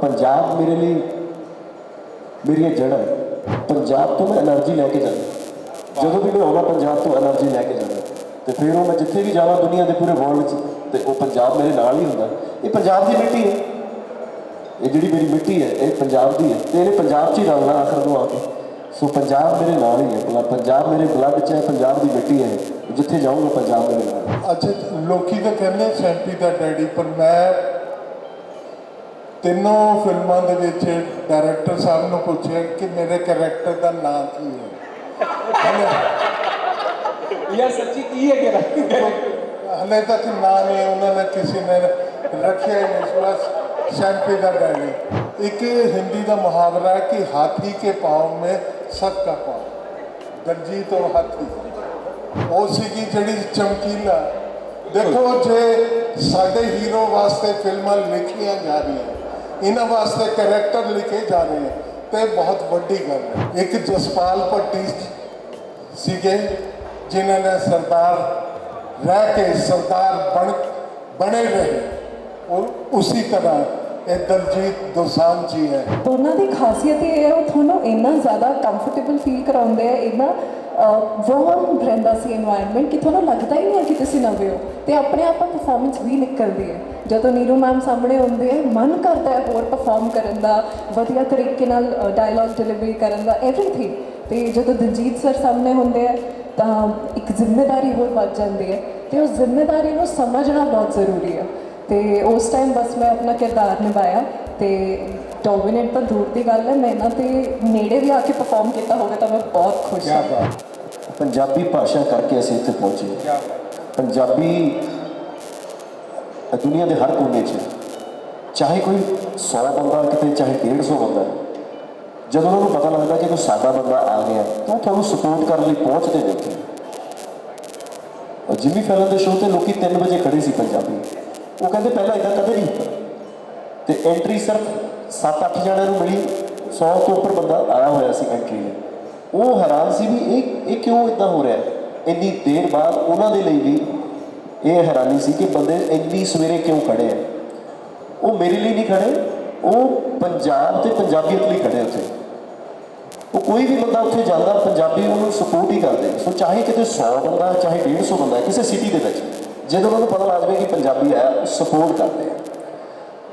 ਪੰਜਾਬ ਮੇਰੇ ਲਈ ਮੇਰੀਆਂ ਜੜ੍ਹਾਂ ਪੰਜਾਬ ਤੋਂ ਮੈਂ એનર્ਜੀ ਲੈ ਕੇ ਜਾਂਦਾ। ਜਦੋਂ ਵੀ ਮੈਂ ਆਉਣਾ ਪੰਜਾਬ ਤੋਂ એનર્ਜੀ ਲੈ ਕੇ ਜਾਂਦਾ। ਤੇ ਫਿਰ ਉਹ ਮੈਂ ਜਿੱਥੇ ਵੀ ਜਾਵਾਂ ਦੁਨੀਆ ਦੇ ਪੂਰੇ ਵਰਲਡ 'ਚ ਤੇ ਉਹ ਪੰਜਾਬ ਮੇਰੇ ਨਾਲ ਹੀ ਹੁੰਦਾ। ਇਹ ਪੰਜਾਬ ਦੀ ਮਿੱਟੀ ਹੈ। ਇਹ ਜਿਹੜੀ ਮੇਰੀ ਮਿੱਟੀ ਹੈ, ਇਹ ਪੰਜਾਬ ਦੀ ਹੈ। ਤੇ ਇਹਨੇ ਪੰਜਾਬ 'ਚ ਹੀ ਰਹਿਣਾ ਆਖਰ ਨੂੰ ਆ ਕੇ। ਸੋ ਪੰਜਾਬ ਮੇਰੇ ਨਾਲ ਹੀ ਹੈ ਪੂਰਾ ਪੰਜਾਬ ਮੇਰੇ ਬਲੱਡ 'ਚ ਹੈ ਪੰਜਾਬ ਦੀ ਮਿੱਟੀ ਹੈ। ਜਿੱਥੇ ਜਾਊਂਗਾ ਪੰਜਾਬ ਮੇਰੇ ਨਾਲ। ਅੱਛਾ ਲੋਕੀ ਤਾਂ ਕਹਿੰਦੇ ਸੈਂਪੀ ਦਾ ਡੈਡੀ ਪਰ ਮੈਂ ਤਿੰਨੋਂ ਫਿਲਮਾਂ ਦੇ ਵਿੱਚ ਡਾਇਰੈਕਟਰ ਸਾਹਿਬ ਨੂੰ ਪੁੱਛਿਆ ਕਿ ਮੇਰੇ ਕੈਰੈਕਟਰ ਦਾ ਨਾਂ ਕੀ ਹੈ। ਯਾਰ ਸੱਚੀ ਕੀ ਹੈ ਕਿਹੜਾ ਹਲੇ ਤੱਕ ਨਾਂ ਨਹੀਂ ਉਹਨਾਂ ਨੇ ਕਿਸੇ ਨੇ ਰੱਖਿਆ ਹੀ ਨਹੀਂ ਬਸ ਸੈਂਪੀ ਦਾ ਡੈਡੀ। ਇੱਕ ਹਿੰਦੀ ਦਾ ਮੁਹਾਵਰਾ ਹੈ ਕਿ ਹਾਥੀ ਕੇ ਪਾँव में ਸਖਤ ਆਪਾਂ ਗੰਜੀ ਤੋਂ ਹੱਥ। ਦੀ ਉਹ ਸੀਗੀ ਜਿਹੜੀ ਚਮਕੀਲਾ। ਦੇਖੋ ਜੇ ਸਾਡੇ ਹੀਰੋ ਵਾਸਤੇ ਫਿਲਮਾਂ ਲਿਖੀਆਂ ਜਾ ਰਹੀਆਂ, ਇਹਨਾਂ ਵਾਸਤੇ ਕੈਰੈਕਟਰ ਲਿਖੇ ਜਾ ਰਹੇ ਨੇ ਤੇ ਬਹੁਤ ਵੱਡੀ ਗੱਲ ਹੈ। ਇੱਕ ਜਸਪਾਲ ਭੱਟੀ ਸੀਗੇ, ਜਿਨ੍ਹਾਂ ਨੇ ਸਰਦਾਰ ਰਹਿ ਕੇ ਸਰਦਾਰ ਬਣ ਬਣੇ ਰਹੇ। ਉਹ ਉਸੇ ਤਰ੍ਹਾਂ ਇਹ ਦਲਜੀਤ ਦੋਸਾਂਝ ਜੀ ਹੈ। ਦੋਨਾਂ ਦੀ ਖਾਸੀਅਤ ਇਹ ਹੈ, ਉਹ ਤੁਹਾਨੂੰ ਇੰਨਾ ਜ਼ਿਆਦਾ ਕੰਫਰਟੇਬਲ ਫੀਲ ਕਰਾਉਂਦੇ ਆ, ਇੰਨਾ ਵਾਰਮ ਰਹਿੰਦਾ ਸੀ এনवायरमेंट ਕਿ ਤੁਹਾਨੂੰ ਲੱਗਦਾ ਹੀ ਨਹੀਂ ਕਿ ਤੁਸੀਂ ਨਵੇਂ ਹੋ ਤੇ ਆਪਣੇ ਆਪ ਪਰਫਾਰਮੈਂਸ ਵੀ ਨਿਕਲਦੀ ਹੈ। ਜਦੋਂ ਨੀਰੂ ਮੈਮ ਸਾਹਮਣੇ ਹੁੰਦੇ ਹੈ ਮਨ ਕਰਦਾ ਹੈ ਹੋਰ ਪਰਫਾਰਮ ਕਰਨ ਦਾ, ਵਧੀਆ ਤਰੀਕੇ ਨਾਲ ਡਾਇਲੌਗ ਡਿਲੀਵਰੀ ਕਰਨ ਦਾ ਐਵਰੀਥਿੰਗ ਤੇ ਜਦੋਂ ਦਲਜੀਤ ਸਰ ਸਾਹਮਣੇ ਹੁੰਦੇ ਹੈ ਤਾਂ ਇੱਕ ਜ਼ਿੰਮੇਵਾਰੀ ਹੋਰ ਵੱਧ ਜਾਂਦੀ ਹੈ ਤੇ ਉਸ ਜ਼ਿੰਮੇਵਾਰੀ ਨੂੰ ਸਮਝਣਾ ਬਹੁਤ ਜ਼ਰੂਰੀ ਹੈ। ਤੇ ਉਸ ਟਾਈਮ ਬਸ ਮੈਂ ਆਪਣਾ ਕਿਰਦਾਰ ਨਿਭਾਇਆ ਤੇ ਡੋਮੀਨੇਟ ਤਾਂ ਦੂਰ ਦੀ ਗੱਲ ਹੈ ਮੈਂ ਇਹਨਾਂ ਤੇ ਨੇੜੇ ਵੀ ਆ ਕੇ ਪਰਫਾਰਮ ਕੀਤਾ ਹੋਵੇ ਤਾਂ ਮੈਂ ਬਹੁਤ ਖੁਸ਼ ਹਾਂ। ਪੰਜਾਬੀ ਭਾਸ਼ਾ ਕਰਕੇ ਅਸੀਂ ਇੱਥੇ ਪਹੁੰਚੇ। ਪੰਜਾਬੀ ਦੁਨੀਆ ਦੇ ਹਰ ਕੋਨੇ 'ਚ ਚਾਹੇ ਕੋਈ 100 ਬੰਦਾ ਕਿਤੇ ਚਾਹੇ 150 ਬੰਦਾ ਜਦੋਂ ਉਹਨਾਂ ਨੂੰ ਪਤਾ ਲੱਗਦਾ ਕਿ ਕੋਈ ਸਾਡਾ ਬੰਦਾ ਆ ਗਿਆ ਤਾਂ ਉਹ ਤੁਹਾਨੂੰ ਸਪੋਰਟ ਕਰਨ ਲਈ ਪਹੁੰਚਦੇ ਔਰ ਜਿਮੀ ਫੈਲਨ ਦੇ ਸ਼ੋਅ ਤੇ ਲੋਕੀ 3 ਵਜੇ ਖੜੇ ਸੀ ਪੰਜਾਬੀ। ਉਹ ਕਹਿੰਦੇ ਪਹਿਲਾਂ ਇਦਾਂ ਕਦੇ ਨਹੀਂ। ਹੁੰਦਾ ਤੇ ਐਂਟਰੀ ਸਿਰਫ 7-8 ਜਣਿਆਂ ਨੂੰ ਮਿਲੀ 100 ਤੋਂ ਉੱਪਰ ਬੰਦਾ ਆਇਆ ਹੋਇਆ ਸੀ ਐਂਟਰੀ ਲਈ। ਉਹ ਹੈਰਾਨ ਸੀ ਵੀ ਇਹ ਇਹ ਕਿਉਂ ਇਦਾਂ ਹੋ ਰਿਹਾ ਇੰਨੀ ਦੇਰ ਬਾਅਦ ਉਹਨਾਂ ਦੇ ਲਈ ਵੀ ਇਹ ਹੈਰਾਨੀ ਸੀ ਕਿ ਬੰਦੇ ਇੰਨੀ ਸਵੇਰੇ ਕਿਉਂ ਖੜੇ ਆ? ਉਹ ਮੇਰੇ ਲਈ ਨਹੀਂ ਖੜੇ, ਉਹ ਪੰਜਾਬ ਤੇ ਪੰਜਾਬੀਅਤ ਲਈ ਖੜੇ ਉੱਥੇ। ਉਹ ਕੋਈ ਵੀ ਬੰਦਾ ਉੱਥੇ ਜਾਂਦਾ, ਪੰਜਾਬੀ ਉਹਨੂੰ ਸਪੋਰਟ ਹੀ ਕਰਦੇ। ਸੋ ਚਾਹੇ ਕਿਤੇ 100 ਬੰਦਾ, ਚਾਹੇ 150 ਬੰਦਾ, ਕਿਸੇ ਸਿਟੀ ਦੇ ਵਿੱਚ। ਜਦੋਂ ਉਹਨਾਂ ਨੂੰ ਪਤਾ ਲੱਗ ਜਾਵੇ ਕਿ ਪੰਜਾਬੀ ਹੈ ਉਹ ਸਪੋਰਟ ਕਰਦੇ ਆ।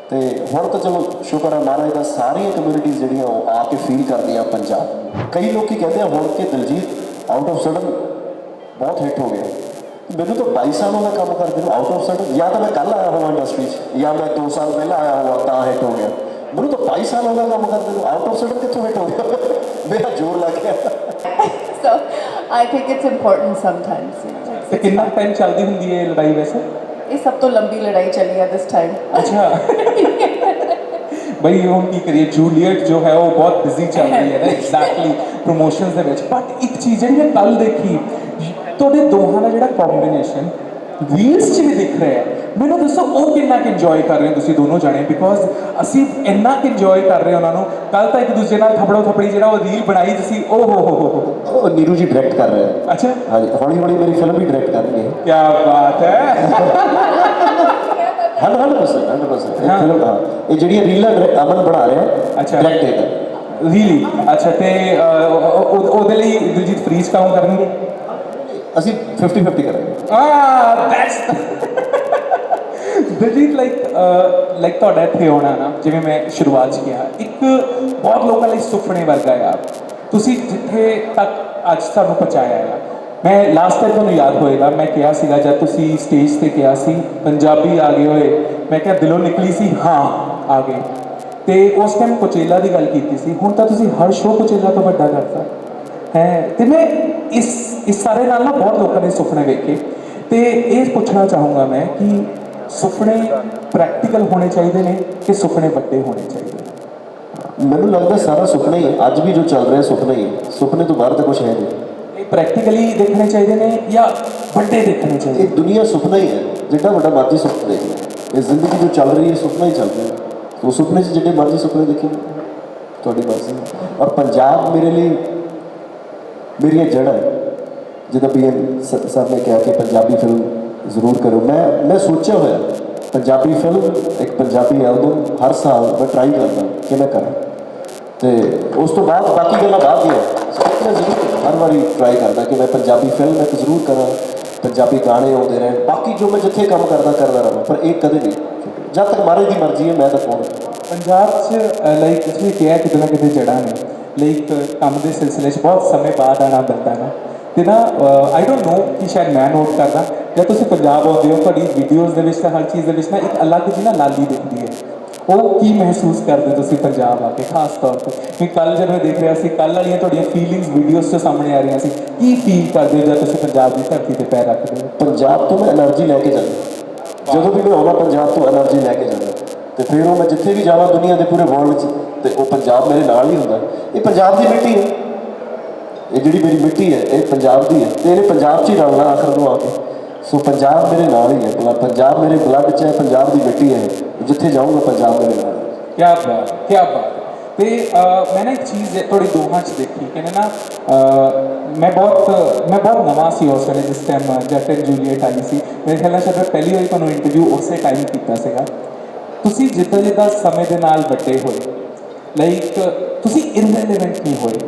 ਤੇ ਹੁਣ ਤਾਂ ਚਲੋ, ਸ਼ੁਕਰ ਹੈ ਮਹਾਰਾਜ ਦਾ, ਸਾਰੀਆਂ ਕਮਿਊਨਿਟੀਜ਼ ਜਿਹੜੀਆਂ ਉਹ ਆ ਕੇ ਫੀਲ ਕਰਦੀਆਂ ਪੰਜਾਬ। ਕਈ ਲੋਕੀ ਕਹਿੰਦੇ ਆ, ਹੁਣ ਕਿ ਦਿਲਜੀਤ ਆਊਟ ਆਫ ਸਡਨ ਬਹੁਤ ਹਿੱਟ ਹੋ ਗਿਆ। ਮੈਨੂੰ ਤਾਂ 22 ਸਾਲਾਂ ਦਾ ਕੰਮ ਕਰਦੇ ਨੂੰ ਆਊਟ ਆਫ ਸਡਨ ਜਾਂ ਤਾਂ ਮੈਂ ਕੱਲ ਆਇਆ ਹੋਵਾਂ ਇੰਡਸਟਰੀ 'ਚ, ਜਾਂ ਮੈਂ 2 ਸਾਲ ਪਹਿਲਾਂ ਆਇਆ ਹੋਵਾਂ, ਤਾਂ ਹਿੱਟ ਹੋ ਗਿਆ। ਮੈਨੂੰ ਤਾਂ 22 ਸਾਲਾਂ ਦਾ ਕੰਮ ਕਰਦੇ ਨੂੰ ਆਊਟ ਆਫ ਸਡਨ ਕਿੱਥੋਂ ਹਿੱਟ ਹੋ ਗਿਆ? ਮੇਰਾ ਜ਼ੋਰ ਲੱਗ ਗਿਆ। So, I think it's important sometimes. ਤੇ ਕਿੰਨਾ ਟਾਈਮ ਚੱਲਦੀ ਹੁੰਦੀ ਹੈ ਇਹ ਲੜਾਈ ਵੈਸੇ? ਇਹ ਸਭ ਤੋਂ ਲੰਬੀ ਲੜਾਈ ਚੱਲੀ ਹੈ this time. ਅੱਛਾ। ਬਈ ਹੁਣ ਕੀ ਕਰੀਏ ਜੂਲੀਅਟ ਜੋ ਹੈ ਉਹ ਬਹੁਤ ਬਿਜ਼ੀ ਚੱਲ ਰਹੀ ਹੈ ਨਾ ਐਗਜ਼ੈਕਟਲੀ ਪ੍ਰੋਮੋਸ਼ਨਸ ਦੇ ਵਿੱਚ। ਬਟ ਇੱਕ ਚੀਜ਼ ਜਿਹੜੀ ਮੈਂ ਕੱਲ ਦੇਖੀ ਤੁਹਾਡੇ ਦੋਹਾਂ ਦਾ ਜਿਹੜਾ ਕੰਬੀਨੇਸ਼ਨ ਰੀਲਸ 'ਚ ਵੀ ਦਿਖ ਰਿਹਾ ਹੈ। ਮੈਨੂੰ ਦੱਸੋ ਉਹ ਕਿੰਨਾ ਕਿ ਇੰਜੋਏ ਕਰ ਰਹੇ ਹੋ ਤੁਸੀਂ ਦੋਨੋਂ ਜਾਣੇ? ਬਿਕੋਜ਼ ਅਸੀਂ ਇੰਨਾ ਕਿ ਇੰਜੋਏ ਕਰ ਰਹੇ ਉਹਨਾਂ ਨੂੰ। ਕੱਲ ਤਾਂ ਇੱਕ ਦੂਜੇ ਨਾਲ ਥਪੜੋ ਥਪੜੀ ਜਿਹੜਾ ਉਹ ਰੀਲ ਬਣਾਈ ਤੁਸੀਂ ਓ ਹੋ ਹੋ ਹੋ ਉਹ ਨੀਰੂ ਜੀ ਡਾਇਰੈਕਟ ਕਰ ਰਿਹਾ ਹੈ ਅੱਛਾ। ਹਾਂਜੀ ਹੌਲੀ ਹੌਲੀ ਮੇਰੀ ਫਿਲਮ ਵੀ ਡਾਇਰੈਕਟ ਕਰਨਗੇ। ਕੀ ਬਾਤ ਹੈ। 100% 100% ਹਾਂ। ਇਹ ਫਿਲਮ ਹਾਂ। ਇਹ ਜਿਹੜੀਆਂ ਰੀਲਾਂ ਅਮਨ ਬਣਾ ਰਿਹਾ। ਅੱਛਾ। ਡਾਇਰੈਕਟ ਹੈ ਰੀਲੀ ਅੱਛਾ ਤੇ ਉਹਦੇ ਲਈ ਦਿਲਜੀਤ ਫ੍ਰੀਜ਼ ਕਾਊਂਟ ਕਰਨਗੇ? ਅਸੀਂ 50 50 ਕਰਾਂਗੇ। Ah, that's Diljit like like ਤੁਹਾਡਾ ਇੱਥੇ ਹੋਣਾ ਨਾ, ਜਿਵੇਂ ਮੈਂ ਸ਼ੁਰੂਆਤ 'ਚ ਕਿਹਾ, ਇੱਕ ਬਹੁਤ ਲੋਕਾਂ ਲਈ ਸੁਪਨੇ ਵਰਗਾ ਆ। ਤੁਸੀਂ ਜਿੱਥੇ ਤੱਕ ਅੱਜ ਤੁਹਾਨੂੰ ਪਹੁੰਚਾਇਆ ਆ, ਮੈਂ ਲਾਸਟ ਟਾਈਮ ਤੁਹਾਨੂੰ ਯਾਦ ਹੋਏਗਾ, ਮੈਂ ਕਿਹਾ ਸੀਗਾ, ਜਦ ਤੁਸੀਂ ਸਟੇਜ ਤੇ ਕਿਹਾ ਸੀ, ਪੰਜਾਬੀ ਆ ਗਏ ਹੋਏ ਮੈਂ ਕਿਹਾ, ਦਿਲੋਂ ਨਿਕਲੀ ਸੀ? ਹਾਂ, ਆ ਗਏ। ਤੇ ਉਸ ਟਾਈਮ ਕੋਚੇਲਾ ਦੀ ਗੱਲ ਕੀਤੀ ਸੀ। ਹੁਣ ਤਾਂ ਤੁਸੀਂ ਹਰ ਸ਼ੋਅ ਕੋਚੇਲਾ ਤੋਂ ਵੱਡਾ ਕਰਤਾ ਹੈ, ਤੇ ਮੈਂ ਇਸ ਇਸ ਸਾਰੇ ਨਾਲ ਨਾ ਬਹੁਤ ਲੋਕਾਂ ਨੇ ਸੁਪਨੇ ਵੇਖੇ। ਤੇ ਇਹ ਪੁੱਛਣਾ ਚਾਹੂੰਗਾ ਮੈਂ ਕਿ ਸੁਪਨੇ ਪ੍ਰੈਕਟੀਕਲ ਹੋਣੇ ਚਾਹੀਦੇ ਨੇ ਕਿ ਸੁਪਨੇ ਵੱਡੇ ਹੋਣੇ ਚਾਹੀਦੇ ਮੈਨੂੰ ਲੱਗਦਾ ਸਾਰਾ ਸੁਪਨਾ ਹੀ ਹੈ ਅੱਜ ਵੀ ਜੋ ਚੱਲ ਰਿਹਾ ਸੁਪਨਾ ਹੀ ਹੈ ਸੁਪਨੇ ਤੋਂ ਬਾਹਰ ਤਾਂ ਕੁਝ ਹੈ ਨਹੀਂ। ਇਹ ਪ੍ਰੈਕਟੀਕਲੀ ਦੇਖਣੇ ਚਾਹੀਦੇ ਨੇ ਜਾਂ ਵੱਡੇ ਦੇਖਣੇ ਚਾਹੀਦੇ ਇਹ ਦੁਨੀਆ ਸੁਪਨਾ ਹੀ ਹੈ ਜਿੱਡਾ ਵੱਡਾ ਮਰਜ਼ੀ ਸੁਪਨਾ ਦੇਖ ਇਹ ਜ਼ਿੰਦਗੀ ਜੋ ਚੱਲ ਰਹੀ ਹੈ ਸੁਪਨਾ ਹੀ ਚੱਲ ਰਿਹਾ। ਹੈ ਉਹ ਸੁਪਨੇ 'ਚ ਜਿੱਡੇ ਮਰਜ਼ੀ ਸੁਪਨੇ ਦੇਖੀ। ਤੁਹਾਡੀ ਮਰਜ਼ੀ ਹੈ। ਔਰ ਪੰਜਾਬ ਮੇਰੇ ਲਈ ਮੇਰੀਆਂ ਜੜ੍ਹਾਂ ਹੈ। ਜਿੱਦਾਂ ਬੀਐਨ ਸਰ ਨੇ ਕਿਹਾ ਕਿ ਪੰਜਾਬੀ ਫਿਲਮ ਜ਼ਰੂਰ ਕਰੋ ਮੈਂ ਮੈਂ ਸੋਚਿਆ ਹੋਇਆ, ਪੰਜਾਬੀ ਫਿਲਮ ਇੱਕ ਪੰਜਾਬੀ ਐਲਬਮ ਹਰ ਸਾਲ ਮੈਂ ਟਰਾਈ ਕਰਦਾ ਕਿ ਮੈਂ ਕਰਾਂ। ਤੇ ਉਸ ਤੋਂ ਬਾਅਦ ਬਾਕੀ ਗੱਲਾਂ ਬਾਅਦ ਦੀਆਂ। ਮੈਂ ਜ਼ਰੂਰ ਹਰ ਵਾਰੀ ਟਰਾਈ ਕਰਦਾ ਕਿ ਮੈਂ ਪੰਜਾਬੀ ਫਿਲਮ ਇੱਕ ਜ਼ਰੂਰ ਕਰਾਂ, ਪੰਜਾਬੀ ਗਾਣੇ ਆਉਂਦੇ ਰਹਿਣ। ਬਾਕੀ ਜੋ ਮੈਂ ਜਿੱਥੇ ਕੰਮ ਕਰਦਾ ਕਰਦਾ ਰਹਾਂ। ਪਰ ਇਹ ਕਦੇ ਨਹੀਂ। ਜਦ ਤੱਕ ਮਹਾਰਾਜ ਦੀ ਮਰਜ਼ੀ ਹੈ, ਮੈਂ ਤਾਂ ਕੌਣ ਪੰਜਾਬ 'ਚ ਲਾਈਕ ਤੁਸੀਂ ਕਿਹਾ, ਕਿਤੇ ਨਾ ਕਿਤੇ ਜੜ੍ਹਾਂ ਨੇ। ਲਾਈਕ, ਕੰਮ ਦੇ ਸਿਲਸਿਲੇ 'ਚ ਬਹੁਤ ਸਮੇਂ ਬਾਅਦ ਆਣਾ ਪੈਂਦਾ ਨਾ। ਤੇ ਨਾ ਆਈ ਡੋਂਟ ਨੋ ਕਿ ਸ਼ਾਇਦ ਮੈਂ ਨੋਟ ਕਰਦਾ। ਜਾਂ ਤੁਸੀਂ ਪੰਜਾਬ ਆਉਂਦੇ ਹੋ, ਤੁਹਾਡੀ ਵੀਡੀਓਜ਼ ਦੇ ਵਿੱਚ ਤਾਂ ਹਰ ਚੀਜ਼ ਦੇ ਵਿੱਚ ਨਾ ਇੱਕ ਅਲੱਗ ਜਿਹੀ ਨਾ ਲਾਲੀ ਦਿਖਦੀ ਹੈ। ਉਹ ਕੀ ਮਹਿਸੂਸ ਕਰਦੇ ਤੁਸੀਂ ਪੰਜਾਬ ਆ ਕੇ, ਖਾਸ ਤੌਰ ਤੇ? ਕਿ ਕੱਲ ਜਦ ਮੈਂ ਦੇਖ ਰਿਹਾ ਸੀ ਕੱਲ ਵਾਲੀਆਂ ਤੁਹਾਡੀਆਂ ਫੀਲਿੰਗਸ ਵੀਡੀਓਜ਼ 'ਚ ਸਾਹਮਣੇ ਆ ਰਹੀਆਂ ਸੀ, ਕੀ ਫੀਲ ਕਰਦੇ ਜਦ ਤੁਸੀਂ ਪੰਜਾਬ ਦੀ ਧਰਤੀ ਤੇ ਪੈਰ ਰੱਖਦੇ ਹੋ? ਪੰਜਾਬ ਤੋਂ ਮੈਂ એનર્ਜੀ ਲੈ ਕੇ ਜਾਂਦਾ। ਜਦੋਂ ਵੀ ਮੈਂ ਆਉਣਾ ਪੰਜਾਬ ਤੋਂ એનર્ਜੀ ਲੈ ਕੇ ਜਾਂਦਾ। ਤੇ ਫਿਰ ਉਹ ਮੈਂ ਜਿੱਥੇ ਵੀ ਜਾਵਾਂ ਦੁਨੀਆ ਦੇ ਪੂਰੇ ਵਰਲਡ 'ਚ, ਤੇ ਉਹ ਪੰਜਾਬ ਮੇਰੇ ਨਾਲ ਹੀ ਹੁੰਦਾ। ਇਹ ਪੰਜਾਬ ਦੀ ਮਿੱਟੀ ਹੈ। ਇਹ ਜਿਹੜੀ ਮੇਰੀ ਮਿੱਟੀ ਹੈ, ਇਹ ਪੰਜਾਬ ਦੀ ਹੈ। ਤੇ ਇਹਨੇ ਪੰਜਾਬ 'ਚ ਹੀ ਰਲਣਾ ਆਖਰ ਨੂੰ ਆ ਕੇ। ਸੋ ਪੰਜਾਬ ਮੇਰੇ ਨਾਲ ਹੀ ਹੈ ਪ- ਪੰਜਾਬ ਮੇਰੇ ਬਲੱਡ 'ਚ ਹੈ, ਪੰਜਾਬ ਦੀ ਮਿੱਟੀ ਹੈ। ਜਿੱਥੇ ਜਾਊਂਗਾ ਪੰਜਾਬ ਮੇਰੇ ਨਾਲ। ਹੈ। ਕਿਆ ਬਾਤ ਕਿਆ ਬਾਤ। ਤੇ ਮੈਂ ਨਾ ਇੱਕ ਚੀਜ਼ ਤੁਹਾਡੀ ਦੋਹਾਂ 'ਚ ਦੇਖੀ ਕਿ ਨਾ ਮੈਂ ਬਹੁਤ ਮੈਂ ਬਹੁਤ ਨਵਾਂ ਸੀ ਉਸ ਵੇਲੇ, ਜਿਸ ਟਾਈਮ ਜੱਟ ਐਂਡ ਜੂਲੀਅਟ ਆਈ ਸੀ। ਮੇਰੇ ਖਿਆਲ ਨਾਲ ਸ਼ਾਇਦ ਮੈਂ ਪਹਿਲੀ ਵਾਰੀ ਤੁਹਾਨੂੰ ਇੰਟਰਵਿਊ ਉਸੇ ਟਾਈਮ ਕੀਤਾ ਸੀਗਾ। ਤੁਸੀਂ ਜਿੱਦਾਂ ਜਿੱਦਾਂ ਸਮੇਂ ਦੇ ਨਾਲ ਵੱਡੇ ਹੋਏ ਲਾਈਕ ਤੁਸੀਂ ਇਰਰੈਲੇਵੈਂਟ ਨਹੀਂ ਹੋਏ।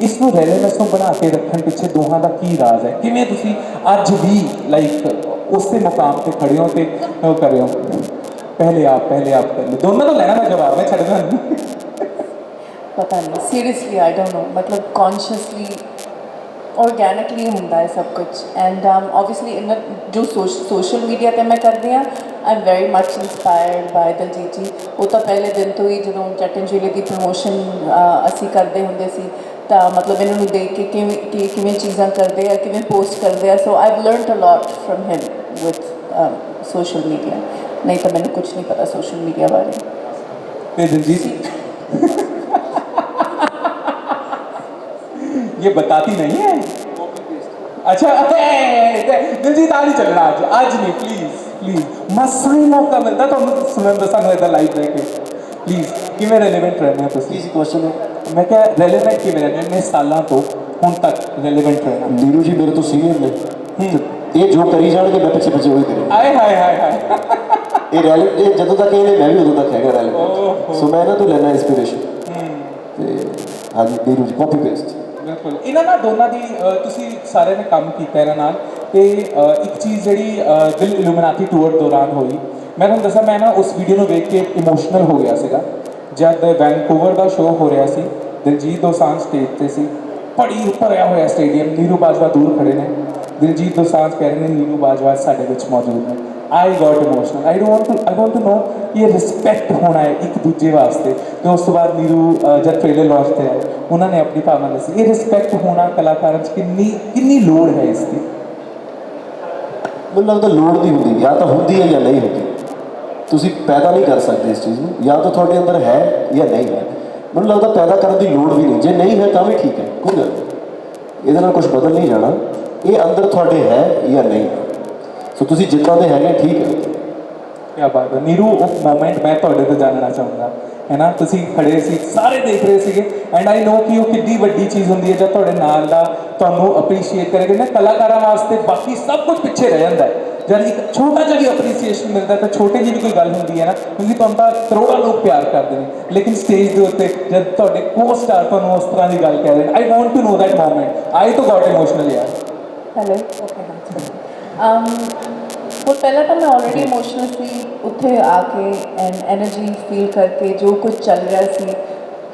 ਇਸ ਨੂੰ ਰੈਲੇਵੈਂਸ ਨੂੰ ਬਣਾ ਕੇ ਰੱਖਣ ਪਿੱਛੇ ਦੋਹਾਂ ਦਾ ਕੀ ਰਾਜ਼ ਹੈ? ਕਿਵੇਂ ਤੁਸੀਂ ਅੱਜ ਵੀ ਲਾਈਕ ਉਸੇ ਮੁਕਾਮ ਤੇ ਖੜੇ ਹੋ ਤੇ ਉਹ ਕਰ ਰਹੇ ਹੋ ਪਹਿਲੇ ਆਪ ਪਹਿਲੇ ਆਪ ਕਰ ਲਓ। ਦੋਨਾਂ ਤੋਂ ਲੈਣਾ ਮੈਂ ਜਵਾਬ, ਮੈਂ ਛੱਡ ਦਾਂ ਪਤਾ ਨਹੀਂ ਸੀਰੀਅਸਲੀ ਆਈ ਡੋਨਟ ਨੋ ਮਤਲਬ ਕੌਨਸ਼ੀਅਸਲੀ ਆਰਗੈਨਿਕਲੀ ਹੁੰਦਾ ਹੈ ਸਭ ਕੁਝ ਐਂਡ ਆਬਵੀਅਸਲੀ ਇਨ ਜੋ ਸੋਸ਼ਲ ਮੀਡੀਆ ਤੇ ਮੈਂ ਕਰਦੀ ਆ I am very much inspired by Daljit ji ਉਹ ਤਾਂ ਪਹਿਲੇ ਦਿਨ ਤੋਂ ਹੀ ਜਦੋਂ ਜੱਟਨ ਜੂਲੀ ਦੀ ਪ੍ਰੋਮੋਸ਼ਨ ਅਸੀਂ ਕਰਦੇ ਹੁੰਦੇ ਸੀ ਤਾਂ ਮਤਲਬ ਇਹਨਾਂ ਨੂੰ ਦੇਖ ਕੇ ਕਿਵੇਂ ਕਿ ਕਿਵੇਂ ਚੀਜ਼ਾਂ ਕਰਦੇ ਆ ਕਿਵੇਂ ਪੋਸਟ ਕਰਦੇ ਆ so I've learned a lot from him with social media ਨਹੀਂ ਤਾਂ ਮੈਨੂੰ ਕੁਝ ਨਹੀਂ ਪਤਾ ਸੋਸ਼ਲ ਮੀਡੀਆ ਬਾਰੇ ਤੇ ਦਿਲਜੀਤ ये बताती नहीं है अच्छा ਦਿਲਜੀਤ ਆ ਨਹੀਂ ਚੱਲਣਾ ਅੱਜ ਅੱਜ ਨਹੀਂ ਪਲੀਜ਼ ਪਲੀਜ਼ ਮਸਾਂ ਹੀ ਮੌਕਾ ਮਿਲਦਾ ਤੁਹਾਨੂੰ ਸੁਣਨ ਦਾ ਸਾਨੂੰ ਇਹਦਾ ਲਾਈਵ ਰਹਿ ਕੇ ਪਲੀਜ਼ ਕਿਵੇਂ ਰੈਲੇਵੈਂਟ ਰਹਿਣਾ ਕੀ ਤੁਸੀਂ ਸੀ ਕੁਐਸਚਨ ਮੈਂ ਕਿਹਾ ਰੈਲੇਵੈਂਟ ਕਿਵੇਂ ਰਹਿਣਾ ਇੰਨੇ ਸਾਲਾਂ ਤੋਂ ਹੁਣ ਤੱਕ ਰੈਲੇਵੈਂਟ ਰਹਿਣਾ। ਨੀਰੂ ਜੀ ਮੇਰੇ ਤੋਂ ਸੀਨੀਅਰ ਨੇ ਤੇ ਇਹ ਜੋ ਕਰੀ ਜਾਣਗੇ ਮੈਂ ਪਿੱਛੇ ਪਿੱਛੇ ਉਹੀ ਕਰੀ। ਆਏ ਹਾਏ ਹਾਏ ਹਾਏ। ਇਹ ਰੈਲੀ ਇਹ ਜਦੋਂ ਤੱਕ ਇਹਨੇ ਮੈਂ ਵੀ ਉਦੋਂ ਤੱਕ ਹੈਗਾ ਰੈਲੀ ਓਹੋ। ਸੋ ਮੈਂ ਇਹਨਾਂ ਤੋਂ ਲੈਣਾ ਇੰਸਪੀਰੇਸ਼ਨ ਤੇ ਹਾਂਜੀ ਨੀਰੂ ਜੀ ਕਾਪੀ ਪੇਸਟ ਬਿਲਕੁਲ। ਇਹਨਾਂ ਨਾਲ ਦੋਨਾਂ ਦੀ ਤੁਸੀਂ ਸਾਰਿਆਂ ਨੇ ਕੰਮ ਕੀਤਾ ਇਹਨਾਂ ਨਾਲ। ਤੇ ਇੱਕ ਚੀਜ਼ ਜਿਹੜੀ ਦਿਲ ਇਲੂਮੀਨਾਟੀ ਟੂਰ ਦੌਰਾਨ ਹੋਈ। ਮੈਂ ਤੁਹਾਨੂੰ ਦੱਸਾਂ ਮੈਂ ਨਾ ਉਸ ਵੀਡੀਓ ਨੂੰ ਵੇਖ ਕੇ ਇਮੋਸ਼ਨਲ ਹੋ ਗਿਆ ਸੀਗਾ। ਜਦ ਵੈਂਕੂਵਰ ਦਾ ਸ਼ੋਅ ਹੋ ਰਿਹਾ ਸੀ, ਦਿਲਜੀਤ ਦੋਸਾਂਝ ਸਟੇਜ ਤੇ ਸੀ। ਬੜੀ ਭਰਿਆ ਹੋਇਆ ਸਟੇਡੀਅਮ ਨੀਰੂ ਬਾਜਵਾ ਦੂਰ ਖੜੇ ਨੇ। ਦਿਲਜੀਤ ਦੋਸਾਂਝ ਕਹਿ ਰਹੇ ਨੇ, ਨੀਰੂ ਬਾਜਵਾ ਸਾਡੇ ਵਿੱਚ ਮੌਜੂਦ ਨੇ। I got emotional I don't want to I want to know ਇਹ ਰਿਸਪੈਕਟ ਹੋਣਾ ਹੈ ਇੱਕ ਦੂਜੇ ਵਾਸਤੇ। ਤੇ ਉਸ ਤੋਂ ਬਾਅਦ ਨੀਰੂ ਜਦ ਟ੍ਰੇਲਰ ਲਾਂਚ ਤੇ ਆਏ, ਉਹਨਾਂ ਨੇ ਆਪਣੀ ਭਾਵਨਾ ਦੱਸੀ, ਇਹ ਰਿਸਪੈਕਟ ਹੋਣਾ ਕਲਾਕਾਰਾਂ 'ਚ ਕਿੰਨੀ ਕਿੰਨੀ ਲੋੜ ਹੈ ਇਸ ਦੀ ਮੈਨੂੰ ਲੱਗਦਾ ਲੋੜ ਨਹੀਂ ਹੁੰਦੀ ਜਾਂ ਤਾਂ ਹੁੰਦੀ ਹੈ ਜਾਂ ਨਹੀਂ ਹੁੰਦੀ। ਤੁਸੀਂ ਪੈਦਾ ਨਹੀਂ ਕਰ ਸਕਦੇ ਇਸ ਚੀਜ਼ ਨੂੰ। ਜਾਂ ਤਾਂ ਤੁਹਾਡੇ ਅੰਦਰ ਹੈ ਜਾਂ ਨਹੀਂ ਹੈ। ਮੈਨੂੰ ਲੱਗਦਾ ਪੈਦਾ ਕਰਨ ਦੀ ਲੋੜ ਵੀ ਨਹੀਂ। ਜੇ ਨਹੀਂ ਹੈ ਤਾਂ ਵੀ ਠੀਕ ਹੈ। ਕੋਈ ਗੱਲ ਇਹਦੇ ਨਾਲ ਕੁਝ ਬਦਲ ਨਹੀਂ ਜਾਣਾ। ਇਹ ਅੰਦਰ ਤੁਹਾਡੇ ਹੈ ਜਾਂ ਨਹੀਂ। ਹੈ ਸੋ ਤੁਸੀਂ ਜਿੱਦਾਂ ਦੇ ਹੈਗੇ, ਠੀਕ ਹੈ। ਕਿਆ ਬਾਤ ਹੈ। ਨੀਰੂ, ਉਹ ਮੂਮੈਂਟ ਮੈਂ ਤੁਹਾਡੇ ਤੋਂ ਜਾਣਨਾ ਚਾਹੁੰਦਾ। ਹੈ ਨਾ? ਤੁਸੀਂ ਖੜੇ ਸੀ, ਸਾਰੇ ਦੇਖ ਰਹੇ ਸੀਗੇ। ਐਂਡ ਆਈ ਨੋ ਕਿ ਉਹ ਕਿੰਨੀ ਵੱਡੀ ਚੀਜ਼ ਹੁੰਦੀ ਹੈ। ਜਦ ਤੁਹਾਡੇ ਨਾਲ ਦਾ ਤੁਹਾਨੂੰ ਅਪਰੀਸ਼ੀਏਟ ਕਰੇਗਾ। ਨਾ ਕਲਾਕਾਰਾਂ ਵਾਸਤੇ ਬਾਕੀ ਸਭ ਕੁਝ ਪਿੱਛੇ ਰਹਿ ਜਾਂਦਾ ਹੈ। ਜਦ ਇੱਕ ਛੋਟਾ ਜਿਹਾ ਵੀ ਅਪਰੀਸੀਏਸ਼ਨ ਮਿਲਦਾ ਤਾਂ ਛੋਟੇ ਜਿਹੀ ਵੀ ਕੋਈ ਗੱਲ ਹੁੰਦੀ ਹੈ ਨਾ, ਕਿਉਂਕਿ ਤੁਹਾਨੂੰ ਤਾਂ ਕਰੋੜਾਂ ਲੋਕ ਪਿਆਰ ਕਰਦੇ ਨੇ। ਲੇਕਿਨ ਸਟੇਜ ਦੇ ਉੱਤੇ ਜਦ ਤੁਹਾਡੇ ਕੋ ਸਟਾਰ ਤੁਹਾਨੂੰ ਉਸ ਤਰ੍ਹਾਂ ਦੀ ਗੱਲ ਕਹਿ ਰਹੇ I want to know that moment I ਤਾਂ ਗਾਟ ਇਮੋਸ਼ਨਲ ਯਾਰ ਹੈਲੋ ਓਕੇ ਅਮ ਉਹ ਪਹਿਲਾਂ ਤਾਂ ਮੈਂ ਆਲਰੇਡੀ ਇਮੋਸ਼ਨਲ ਸੀ, ਉੱਥੇ ਆ ਕੇ ਐਂਡ એનર્ਜੀ ਫੀਲ ਕਰਕੇ ਜੋ ਕੁਝ ਚੱਲ ਰਿਹਾ ਸੀ,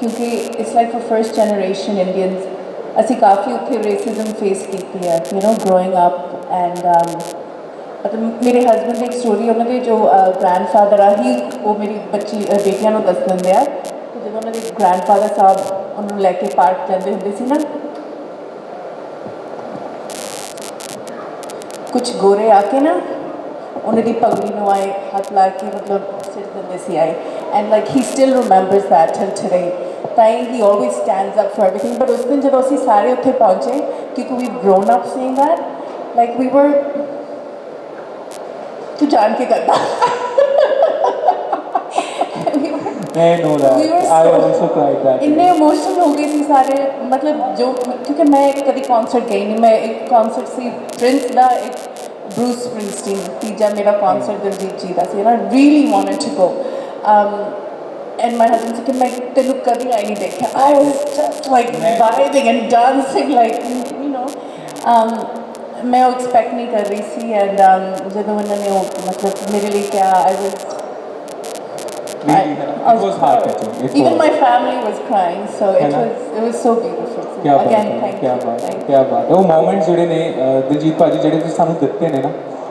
ਕਿਉਂਕਿ it's like for first generation Indians ਅਸੀਂ ਕਾਫੀ ਉੱਥੇ ਰੇਸਿਜ਼ਮ ਫੇਸ ਕੀਤੀ ਹੈ you know growing up and ਮਤਲਬ ਮੇਰੇ ਹਸਬੰਡ ਦੀ ਇੱਕ ਸਟੋਰੀ ਉਹਨਾਂ ਦੇ ਜੋ ਗ੍ਰੈਂਡਫਾਦਰ ਆ, ਹੀ ਉਹ ਮੇਰੀ ਬੱਚੀ ਬੇਟੀਆਂ ਨੂੰ ਦੱਸ ਦਿੰਦੇ ਆ। ਕਿ ਜਦੋਂ ਉਹਨਾਂ ਦੇ ਗ੍ਰੈਂਡਫਾਦਰ ਸਾਹਿਬ ਉਹਨਾਂ ਨੂੰ ਲੈ ਕੇ ਪਾਰਕ ਜਾਂਦੇ ਹੁੰਦੇ ਸੀ ਨਾ ਕੁਝ ਗੋਰੇ ਆ ਕੇ ਨਾ, ਉਹਨਾਂ ਦੀ ਪਗੜੀ ਨੂੰ ਆਏ, ਹੱਥ ਲਾ ਕੇ ਮਤਲਬ ਸਿਰ ਦਿੰਦੇ ਸੀ ਆਏ। And like he still remembers that till today ਤਾਂ he always stands up for everything but ਉਸ ਦਿਨ ਜਦੋਂ ਅਸੀਂ ਸਾਰੇ ਉੱਥੇ ਪਹੁੰਚੇ, ਕਿਉਂਕਿ we grown up seeing that like we were ਤੂੰ ਜਾਣ ਕੇ ਕਰਦਾ I know that. We were I so- also cried that. ਇੰਨੇ ਇਮੋਸ਼ਨਲ ਹੋ ਗਏ ਸੀ ਸਾਰੇ ਮਤਲਬ ਜੋ ਕਿਉਂਕਿ ਮੈਂ ਕਦੀ ਕਨਸਰਟ ਗਈ ਨਹੀਂ ਮੈਂ ਇੱਕ ਕਨਸਰਟ ਸੀ ਪ੍ਰਿੰਸ ਦਾ ਇੱਕ ਬਰੂਸ ਸਪ੍ਰਿੰਗਸਟੀਨ ਤੀਜਾ ਮੇਰਾ ਕਨਸਰਟ ਦਿਲਜੀਤ ਜੀ ਦਾ ਸੀ ਨਾ really wanted to go um and my husband said ਕਿ ਮੈਂ ਤੈਨੂੰ ਕਦੀ ਆਈ ਨਹੀਂ ਦੇਖਿਆ I was just like vibing and dancing like you know. Um ਮੈਂ ਉਹ ਐਕਸਪੈਕਟ ਨਹੀਂ ਕਰ ਰਹੀ ਸੀ ਐਂਡ ਜਦੋਂ ਉਹਨਾਂ ਨੇ ਉਹ ਮਤਲਬ ਮੇਰੇ ਲਈ ਕਿਹਾ was Really, it was heart-touching. It Even was. my family was crying, so it was it was so beautiful. So ਕਿਆ ਬਾਤ again, ਹੈ thank ਕਿਆ you. ਬਾਤ ਹੈ Thank you. ਕਿਆ ਬਾਤ ਹੈ ਉਹ ਮੂਮੈਂਟਸ ਜਿਹੜੇ ਨੇ ਅਹ, ਦਿਲਜੀਤ ਭਾਜੀ ਜਿਹੜੇ ਤੁਸੀਂ ਸਾਨੂੰ ਦਿੱਤੇ ਨੇ ਨਾ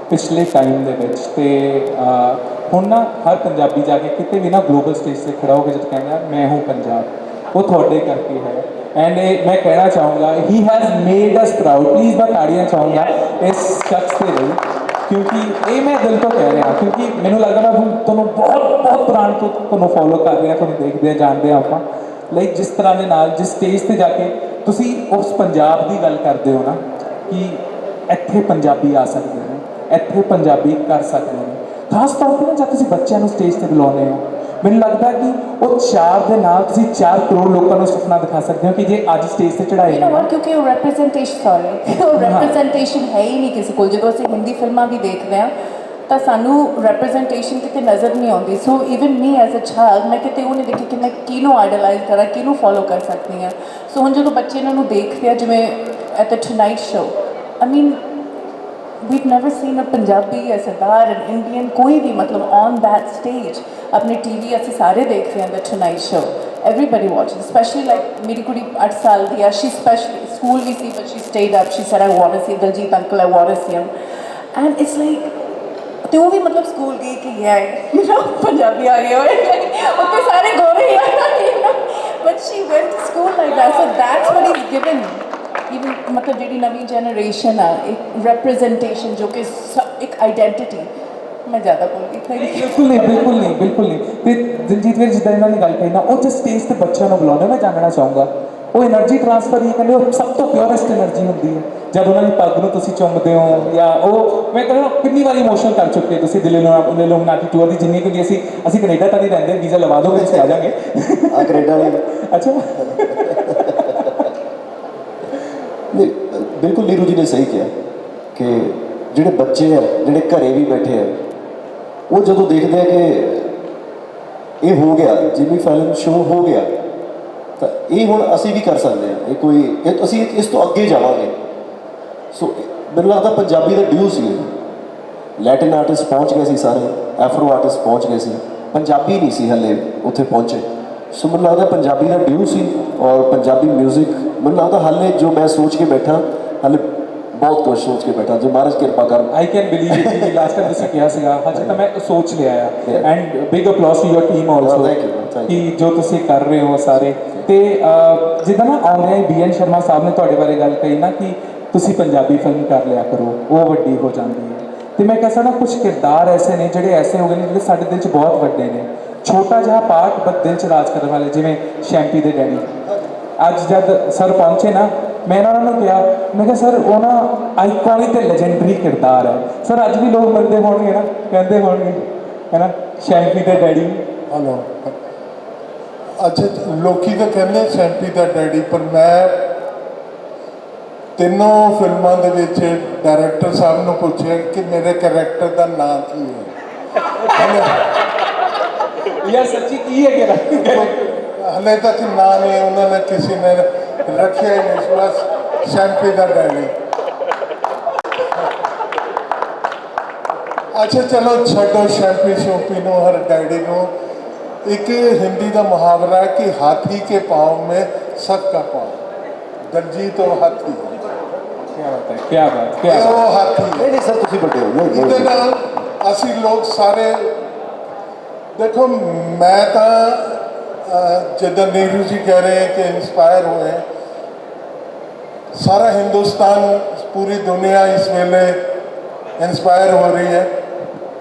ਪਿਛਲੇ ਟਾਈਮ ਦੇ ਵਿੱਚ ਤੇ ਅਹ, ਹੁਣ ਨਾ ਹਰ ਪੰਜਾਬੀ ਜਾ ਕੇ ਕਿਤੇ ਵੀ ਨਾ ਗਲੋਬਲ ਸਟੇਜ ਤੇ ਖੜਾ ਹੋ ਕੇ ਜਦ ਕਹਿੰਦਾ ਮੈਂ ਹੂੰ ਪੰਜਾਬ ਉਹ ਤੁਹਾਡੇ ਕਰਕੇ ਹੈ। ਐਂਡ ਇਹ ਮੈਂ ਕਹਿਣਾ ਚਾਹੂੰਗਾ he has made us proud please ਮੈਂ ਤਾੜੀਆਂ ਇਸ ਸ਼ਖਸ ਦੇ ਲਈ, ਕਿਉਂਕਿ ਇਹ ਮੈਂ ਦਿਲ ਤੋਂ ਕਹਿ ਰਿਹਾ, ਕਿਉਂਕਿ ਮੈਨੂੰ ਲੱਗਦਾ ਮੈਂ ਹੁਣ ਤੁਹਾਨੂੰ ਬਹੁਤ ਬਹੁਤ ਪੁਰਾਣ ਤੋਂ ਤੁਹਾਨੂੰ ਫੋਲੋ ਕਰ ਰਿਹਾ, ਤੁਹਾਨੂੰ ਦੇਖਦੇ ਆ, ਜਾਣਦੇ ਆ ਆਪਾਂ। ਲਾਈਕ ਜਿਸ ਤਰ੍ਹਾਂ ਦੇ ਨਾਲ, ਜਿਸ ਸਟੇਜ ਤੇ ਜਾ ਕੇ ਤੁਸੀਂ ਉਸ ਪੰਜਾਬ ਦੀ ਗੱਲ ਕਰਦੇ ਹੋ ਨਾ, ਕਿ ਇੱਥੇ ਪੰਜਾਬੀ ਆ ਸਕਦੇ ਨੇ, ਇੱਥੇ ਪੰਜਾਬੀ ਕਰ ਸਕਦੇ ਨੇ। ਖਾਸ ਤੌਰ ਤੇ ਨਾ ਜਦ ਤੁਸੀਂ ਬੱਚਿਆਂ ਨੂੰ ਸਟੇਜ ਤੇ ਬੁਲਾਉਂਦੇ ਹੋ ਮੈਨੂੰ ਲੱਗਦਾ ਕਿ ਉਹ ਚਾਰ ਦੇ ਨਾਲ ਤੁਸੀਂ ਚਾਰ ਕਰੋੜ ਲੋਕਾਂ ਨੂੰ ਸੁਪਨਾ ਦਿਖਾ ਸਕਦੇ ਹੋ ਕਿ ਜੇ ਅੱਜ ਸਟੇਜ ਤੇ ਚੜਾਈ ਯੂ ਕਿਉਂਕਿ ਉਹ ਰਿਪਰੈਜ਼ੈਂਟੇਸ਼ਨ ਸੌਰੀ ਉਹ ਰਿਪਰੈਜ਼ੈਂਟੇਸ਼ਨ ਹੈ ਹੀ ਨਹੀਂ ਕਿਸੇ ਕੋਲ। ਜਦੋਂ ਅਸੀਂ ਹਿੰਦੀ ਫਿਲਮਾਂ ਵੀ ਦੇਖਦੇ ਆ ਤਾਂ ਸਾਨੂੰ ਰਿਪਰੈਜ਼ੈਂਟੇਸ਼ਨ ਕਿਤੇ ਨਜ਼ਰ ਨਹੀਂ ਆਉਂਦੀ। So even me as a child ਮੈਂ ਕਿਤੇ ਉਹ ਨਹੀਂ ਦੇਖੀ ਕਿ ਮੈਂ ਕਿਹਨੂੰ ਆਈਡਲਾਈਜ਼ ਕਰਾਂ ਕਿਹਨੂੰ ਫੋਲੋ ਕਰ ਸਕਦੀ ਆ ਸੋ ਹੁਣ ਜਦੋਂ ਬੱਚੇ ਇਹਨਾਂ ਨੂੰ ਦੇਖਦੇ ਆ ਜਿਵੇਂ at the tonight show I mean we've never seen a Punjabi, a Sadar, an Indian, koi bhi, matlab, on that stage. ਆਪਣੇ ਟੀਵੀ ਅਸੀਂ ਸਾਰੇ ਦੇਖ ਰਹੇ ਹਾਂ the tonight show everybody watched, especially like Miri Kudi 8 saal di, she especially, school we see, but she stayed up, she said, I want to see Daljit uncle, I want to see him. And it's like, ਤੇ ਉਹ ਵੀ ਮਤਲਬ school ਗਈ ਕਿ ਹੈ you نو ਪੰਜਾਬੀ ਆਏ ਹੋਏ ਉੱਤੇ ਸਾਰੇ ਗੋਰੇ ਹੀ ਆ but she went to school like that so that's what is given even ਮਤਲਬ ਜਿਹੜੀ ਨਵੀਂ ਜਨਰੇਸ਼ਨ ਆ ਇੱਕ ਰਿਪਰੈਜ਼ੈਂਟੇਸ਼ਨ ਜੋ ਕਿ ਇੱਕ ਆਈਡੈਂਟੀਟੀ ਮੈਂ ਜ਼ਿਆਦਾ ਬੋਲਦੀ ਥੈਂਕ ਯੂ ਬਿਲਕੁਲ ਨਹੀਂ ਬਿਲਕੁਲ ਨਹੀਂ ਬਿਲਕੁਲ ਨਹੀਂ। ਤੇ ਦਿਲਜੀਤ ਵੀਰ ਜਿੱਦਾਂ ਇਹਨਾਂ ਨੇ ਗੱਲ ਕਹੀ ਨਾ ਉਹ ਜਿਸ ਸਟੇਜ ਤੇ ਬੱਚਿਆਂ ਨੂੰ ਬੁਲਾਉਂਦੇ ਮੈਂ ਜਾਣਨਾ ਚਾਹੂੰਗਾ। ਉਹ એનર્ਜੀ ਟ੍ਰਾਂਸਫਰ ਹੀ ਕਹਿੰਦੇ ਉਹ ਸਭ ਤੋਂ ਪਿਓਰੈਸਟ એનર્ਜੀ ਹੁੰਦੀ ਹੈ। ਜਦ ਉਹਨਾਂ ਦੀ ਪੱਗ ਨੂੰ ਤੁਸੀਂ ਚੁੰਮਦੇ ਹੋ ਜਾਂ ਉਹ ਮੈਂ ਕਹਿੰਦਾ ਕਿੰਨੀ ਵਾਰੀ ਇਮੋਸ਼ਨਲ ਕਰ ਚੁੱਕੇ ਤੁਸੀਂ ਦਿਲੇ ਨੂੰ ਉਹਨੇ ਲੋਕ ਨਾਟੀ ਟੂਰ ਦੀ ਜਿੰਨੀ ਕਿਉਂਕਿ ਅਸੀਂ ਅਸੀਂ ਕੈਨੇਡਾ ਤਾਂ ਨਹੀਂ ਰਹਿੰਦੇ ਵੀਜ਼ਾ ਲਵਾ ਦੋਗੇ ਵਿੱਚ ਆ ਜਾਾਂਗੇ ਆ ਕੈਨੇਡਾ ਵਾਲੇ ਅੱਛਾ। ਨਹੀਂ ਬਿਲਕੁਲ ਨੀਰੂ ਜੀ ਨੇ ਸਹੀ ਕਿਹਾ ਕਿ ਜਿਹੜੇ ਬੱਚੇ ਆ ਜਿਹੜੇ ਘਰੇ ਵੀ ਬੈਠੇ ਆ ਉਹ ਜਦੋਂ ਦੇਖਦੇ ਆ ਕਿ ਇਹ ਹੋ ਗਿਆ ਜਿਮੀ ਫੈਲਨ ਸ਼ੋਅ ਹੋ ਗਿਆ, ਤਾਂ ਇਹ ਹੁਣ ਅਸੀਂ ਵੀ ਕਰ ਸਕਦੇ ਹਾਂ। ਇਹ ਕੋਈ ਅਸੀਂ ਇਸ ਤੋਂ ਅੱਗੇ ਜਾਵਾਂਗੇ। ਸੋ ਮੈਨੂੰ ਲੱਗਦਾ ਪੰਜਾਬੀ ਦਾ ਡਿਊ ਸੀ ਲੈਟਿਨ ਆਰਟਿਸਟ ਪਹੁੰਚ ਗਏ ਸੀ ਸਾਰੇ ਐਫਰੋ ਆਰਟਿਸਟ ਪਹੁੰਚ ਗਏ ਸੀ। ਪੰਜਾਬੀ ਨਹੀਂ ਸੀ ਹਲੇ ਉੱਥੇ ਪਹੁੰਚੇ। ਸੋ ਮੈਨੂੰ ਲੱਗਦਾ ਪੰਜਾਬੀ ਦਾ ਡਿਊ ਸੀ ਔਰ ਪੰਜਾਬੀ 뮤직 ਮੈਨੂੰ ਲੱਗਦਾ ਹਲੇ ਜੋ ਮੈਂ ਸੋਚ ਕੇ ਬੈਠਾ, ਹਲੇ ਬਹੁਤ ਕੁਝ ਸੋਚ ਕੇ ਬੈਠਾ। ਜੇ ਮਹਾਰਾਜ ਕਿਰਪਾ ਕਰਨ। ਆਈ ਕੈਨ ਬਿਲੀਵ ਇਟ ਕਿ ਲਾਸਟ ਟਾਈਮ ਤੁਸੀਂ ਕਿਹਾ ਸੀਗਾ ਹਜੇ ਤਾਂ ਮੈਂ ਸੋਚ ਲਿਆ ਆ. And big applause to your team also ਕਿ ਜੋ ਤੁਸੀਂ ਕਰ ਰਹੇ ਹੋ ਸਾਰੇ। ਤੇ ਜਿੱਦਾਂ ਨਾ ਆਉਂਦੇ ਬੀਐਨ ਸ਼ਰਮਾ ਸਾਹਿਬ ਨੇ ਤੁਹਾਡੇ ਬਾਰੇ ਗੱਲ ਕਹੀ ਨਾ ਕਿ ਤੁਸੀਂ ਪੰਜਾਬੀ ਫਿਲਮ ਕਰ ਲਿਆ ਕਰੋ। ਉਹ ਵੱਡੀ ਹੋ ਜਾਂਦੀ ਹੈ। ਤੇ ਮੈਂ ਕਹਿੰਦਾ ਨਾ ਕੁਝ ਕਿਰਦਾਰ ਐਸੇ ਨੇ ਜਿਹੜੇ ਐਸੇ ਹੋ ਗਏ ਨੇ ਜਿਹੜੇ ਸਾਡੇ ਦਿਲ 'ਚ ਬਹੁਤ ਵੱਡੇ ਨੇ। ਛੋਟਾ ਜਿਹਾ ਪਾਰਟ ਬਸ ਦਿਲ 'ਚ ਰਾਜ ਕਰਨ ਵਾਲੇ ਜਿਵੇਂ ਸ਼ੈਂਪੀ ਦੇ ਡੈਡੀ। ਅੱਜ ਜਦ ਸਰ ਪਹੁੰਚੇ ਨਾ ਮੈਂ ਉਹਨਾਂ ਨੂੰ ਕਿਹਾ ਮੈਂ ਕਿਹਾ ਸਰ ਉਹ ਨਾ ਆਈਕੋਨਿਕ ਤੇ ਲੈਜੈਂਡਰੀ ਕਿਰਦਾਰ ਹੈ। ਸਰ ਅੱਜ ਵੀ ਲੋਕ ਮਿਲਦੇ ਹੋਣਗੇ ਨਾ ਕਹਿੰਦੇ ਹੋਣਗੇ ਹੈ ਨਾ ਸ਼ੈਂਪੀ ਦੇ ਡੈਡੀ ਹਲੋ ਅੱਛਾ ਲੋਕੀ ਤਾਂ ਕਹਿੰਦੇ ਸੈਂਪੀ ਦਾ ਡੈਡੀ ਪਰ ਮੈਂ ਤਿੰਨੋਂ ਫਿਲਮਾਂ ਦੇ ਵਿੱਚ ਡਾਇਰੈਕਟਰ ਸਾਹਿਬ ਨੂੰ ਪੁੱਛਿਆ ਕਿ ਮੇਰੇ ਕੈਰੈਕਟਰ ਦਾ ਨਾਮ ਕੀ ਹੈ। ਯਾਰ ਸੱਚੀ ਕੀ ਹੈ ਕਿਹੜਾ? ਹਲੇ ਤੱਕ ਨਾਂ ਨਹੀਂ ਉਹਨਾਂ ਨੇ ਕਿਸੇ ਨੇ ਰੱਖਿਆ ਹੀ ਨਹੀਂ ਬਸ ਸ਼ੈਂਪੀ ਦਾ ਡੈਡੀ ਅੱਛਾ ਚਲੋ ਛੱਡੋ ਸ਼ੈਂਪੀ ਸ਼ੋਪੀ ਨੂੰ ਹਰ ਡੈਡੀ ਨੂੰ ਇੱਕ ਹਿੰਦੀ ਦਾ ਮੁਹਾਵਰਾ ਹੈ ਕਿ ਹਾਥੀ ਕੇ ਪਾਉ ਮੇ ਸਭ ਦਾ ਪਾਉ ਦਰਜੀ ਤੋਂ ਹਾਥੀ ਕੀ ਬਾਤ ਹੈ ਕੀ ਬਾਤ ਕੀ ਬਾਤ ਉਹ ਹਾਥੀ ਨਹੀਂ ਨਹੀਂ ਸਰ ਤੁਸੀਂ ਵੱਡੇ ਹੋ ਇਹਦੇ ਨਾਲ ਅਸੀਂ ਲੋਕ ਸਾਰੇ ਦੇਖੋ ਮੈਂ ਤਾਂ ਜਦੋਂ ਨੀਰੂ ਜੀ ਕਹਿ ਰਹੇ ਕਿ ਇਨਸਪਾਇਰ ਹੋਏ ਸਾਰਾ ਹਿੰਦੁਸਤਾਨ ਪੂਰੀ ਦੁਨੀਆ ਇਸ ਵੇਲੇ ਇਨਸਪਾਇਰ ਹੋ ਰਹੀ ਹੈ।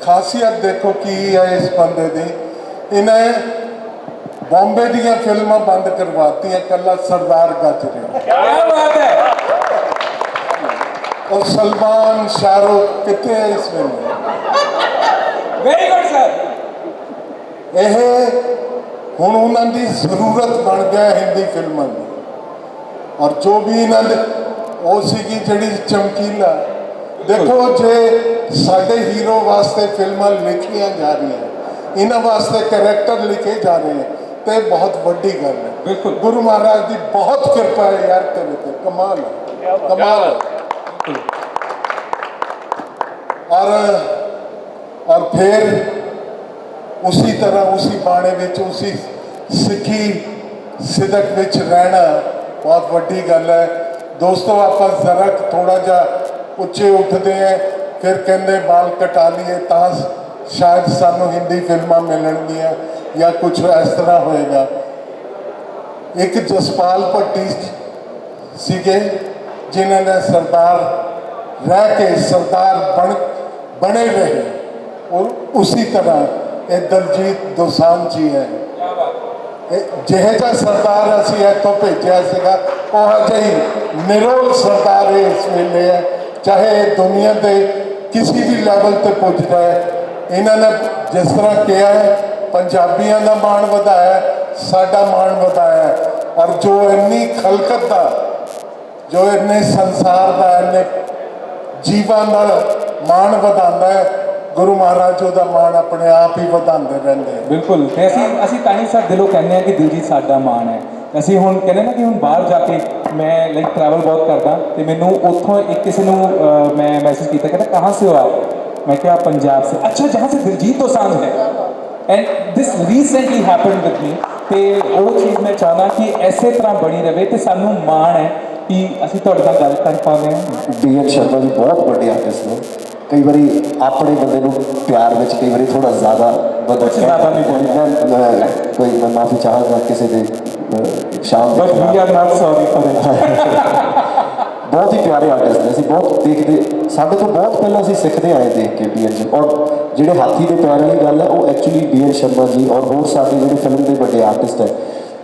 ਖਾਸੀਅਤ ਦੇਖੋ ਕੀ ਹੈ ਇਸ ਬੰਦੇ ਦੀ। ਇਹਨੇ ਬੰਬੇ ਦੀਆਂ ਫਿਲਮਾਂ ਬੰਦ ਕਰਵਾਤੀਆਂ ਕੱਲਾ ਸਰਦਾਰ ਗੱਜ ਰਿਹਾ। ਕੀ ਬਾਤ ਹੈ! ਸ਼ਾਹਰੁਖ ਕਿੱਥੇ ਹੈ ਇਸ ਵੇਲੇ? ਵੈਰੀ ਗੁੱਡ ਸਰ ਇਹ ਹੁਣ ਉਹਨਾਂ ਦੀ ਜ਼ਰੂਰਤ ਬਣ ਗਿਆ ਹਿੰਦੀ ਫਿਲਮਾਂ ਦੀ। ਔਰ ਜੋ ਵੀ ਇਹਨਾਂ ਦੇ ਉਹ ਸੀਗੀ ਜਿਹੜੀ ਚਮਕੀਲਾ। ਦੇਖੋ ਜੇ ਸਾਡੇ ਹੀਰੋ ਵਾਸਤੇ ਫਿਲਮਾਂ ਲਿਖੀਆਂ ਜਾ ਰਹੀਆਂ ਇਹਨਾਂ ਵਾਸਤੇ ਕੈਰੈਕਟਰ ਲਿਖੇ ਜਾ ਰਹੇ ਹੈ ਤੇ ਇਹ ਬਹੁਤ ਵੱਡੀ ਗੱਲ ਹੈ। ਬਿਲਕੁਲ। ਗੁਰੂ ਮਹਾਰਾਜ ਦੀ ਬਹੁਤ ਕਿਰਪਾ ਹੈ ਯਾਰ ਤੇਰੇ ਤੇ। ਕਮਾਲ ਹੈ। ਕਮਾਲ ਹੈ। ਔਰ ਔਰ ਫਿਰ ਉਸੇ ਤਰ੍ਹਾਂ ਉਸੇ ਬਾਣੇ ਵਿੱਚ ਉਸੇ ਸਿੱਖੀ ਸਿਦਕ ਵਿੱਚ ਰਹਿਣਾ ਬਹੁਤ ਵੱਡੀ ਗੱਲ ਹੈ। ਦੋਸਤੋ, ਆਪਾਂ ਜ਼ਰਾ ਥੋੜਾ ਜਿਹਾ ਉੱਚੇ ਉੱਠਦੇ ਆ ਫਿਰ ਕਹਿੰਦੇ, ਬਾਲ ਕਟਾ ਲਈਏ ਤਾਂ ਸ਼ਾਇਦ ਸਾਨੂੰ ਹਿੰਦੀ ਫਿਲਮਾਂ ਮਿਲਣਗੀਆਂ ਜਾਂ ਕੁਝ ਇਸ ਤਰ੍ਹਾਂ ਹੋਏਗਾ। ਇੱਕ ਜਸਪਾਲ ਭੱਟੀ ਸੀਗੇ, ਜਿਨ੍ਹਾਂ ਨੇ ਸਰਦਾਰ ਰਹਿ ਕੇ ਸਰਦਾਰ ਬਣ, ਬਣੇ ਰਹੇ। ਔਰ ਉਸੇ ਤਰ੍ਹਾਂ ਇਹ ਦਲਜੀਤ ਦੋਸਾਂਝ ਜੀ ਹੈ। ਜਿਹੇ ਜਿਹਾ ਸਰਦਾਰ ਅਸੀਂ ਇੱਥੋਂ ਭੇਜਿਆ ਸੀਗਾ, ਉਹ ਜਿਹੀ ਨਿਰੋਲ ਸਰਦਾਰ ਇਹ ਇਸ ਵੇਲੇ ਹੈ, ਚਾਹੇ ਇਹ ਦੁਨੀਆ ਦੇ ਕਿਸੇ ਵੀ ਲੈਵਲ ਤੇ ਪੁੱਜਦਾ ਹੈ। ਇਹਨਾਂ ਨੇ ਜਿਸ ਤਰ੍ਹਾਂ ਕਿਹਾ ਹੈ, ਪੰਜਾਬੀਆਂ ਦਾ ਮਾਣ ਵਧਾਇਆ, ਸਾਡਾ ਮਾਣ ਵਧਾਇਆ ਔਰ ਜੋ ਇੰਨੀ ਖਲਕਤ ਦਾ, ਜੋ ਇੰਨੇ ਸੰਸਾਰ ਦਾ ਇੰਨੇ ਜੀਵਾਂ ਨਾਲ ਮਾਣ ਵਧਾਉਂਦਾ ਹੈ ਗੁਰੂ ਮਹਾਰਾਜ ਉਹਦਾ ਮਾਣ ਆਪਣੇ ਆਪ ਹੀ ਵਧਾਉਂਦੇ ਰਹਿੰਦੇ ਬਿਲਕੁਲ। ਤੇ ਅਸੀਂ ਅਸੀਂ ਤਾਂ ਹੀ ਸਾਡੇ ਦਿਲੋਂ ਕਹਿੰਦੇ ਆ ਕਿ ਦਿਲਜੀਤ ਸਾਡਾ ਮਾਣ ਹੈ। ਅਸੀਂ ਹੁਣ ਕਹਿੰਦੇ ਨਾ ਕਿ ਹੁਣ ਬਾਹਰ ਜਾ ਕੇ ਮੈਂ ਲਾਈਕ ਟਰੈਵਲ ਬਹੁਤ ਕਰਦਾ ਤੇ ਮੈਨੂੰ ਉੱਥੋਂ ਇੱਕ ਕਿਸੇ ਨੂੰ ਅਹ, ਮੈਂ ਮੈਸੇਜ ਕੀਤਾ ਕਹਿੰਦਾ ਕਹਾਂ ਸੇ ਹੋ ਆਪ? ਮੈਂ ਕਿਹਾ ਪੰਜਾਬ ਸੇ। ਅੱਛਾ ਜਹਾਂ ਸੇ ਦਿਲਜੀਤ ਦੋਸਾਂਝ ਹੈ। And this recently happened with me ਤੇ ਉਹ ਚੀਜ਼ ਮੈਂ ਚਾਹਨਾ ਕਿ ਐਸੇ ਤਰ੍ਹਾਂ ਬਣੀ ਰਵੇ ਤੇ ਸਾਨੂੰ ਮਾਣ ਹੈ ਕਿ ਅਸੀਂ ਤੁਹਾਡੇ ਨਾਲ ਗੱਲ ਕਰ ਪਾਉਂਦੇ ਹਾਂ। ਸ਼ਰਮਾ ਜੀ ਬਹੁਤ ਵੱਡੇ ਆਰਟਿਸਟ ਨੇ। ਕਈ ਵਾਰੀ ਆਪਣੇ ਬੰਦੇ ਨੂੰ ਪਿਆਰ ਵਿੱਚ ਕਈ ਵਾਰੀ ਥੋੜਾ ਜ਼ਿਆਦਾ ਬੰਦਾ ਕੁਛ ਜ਼ਿਆਦਾ ਨਹੀਂ ਬੋਲਦਾ। ਮੈਂ- ਮੈਂ ਕੋਈ ਮੈਂ ਮਾਫੀ ਚਾਹਾਂਗਾ ਕਿਸੇ ਦੇ ਸ਼ਾਮ but we are not sorry ਬਹੁਤ ਹੀ ਪਿਆਰੇ ਆਰਟਿਸਟ ਨੇ ਅਸੀਂ ਬਹੁਤ ਦੇਖਦੇ ਸਾਡੇ ਤੋਂ ਬਹੁਤ ਪਹਿਲਾਂ ਅਸੀਂ ਸਿੱਖਦੇ ਆਏ ਦੇਖ ਕੇ ਡੀ ਐਨ ਔਰ ਜਿਹੜੇ ਹਾਥੀ ਦੇ ਪੈਰ ਵਾਲੀ ਗੱਲ ਹੈ ਉਹ actually D N Sharma ji ਔਰ ਹੋਰ ਸਾਡੇ ਜਿਹੜੇ ਫਿਲਮ ਦੇ ਵੱਡੇ ਆਰਟਿਸਟ ਹੈ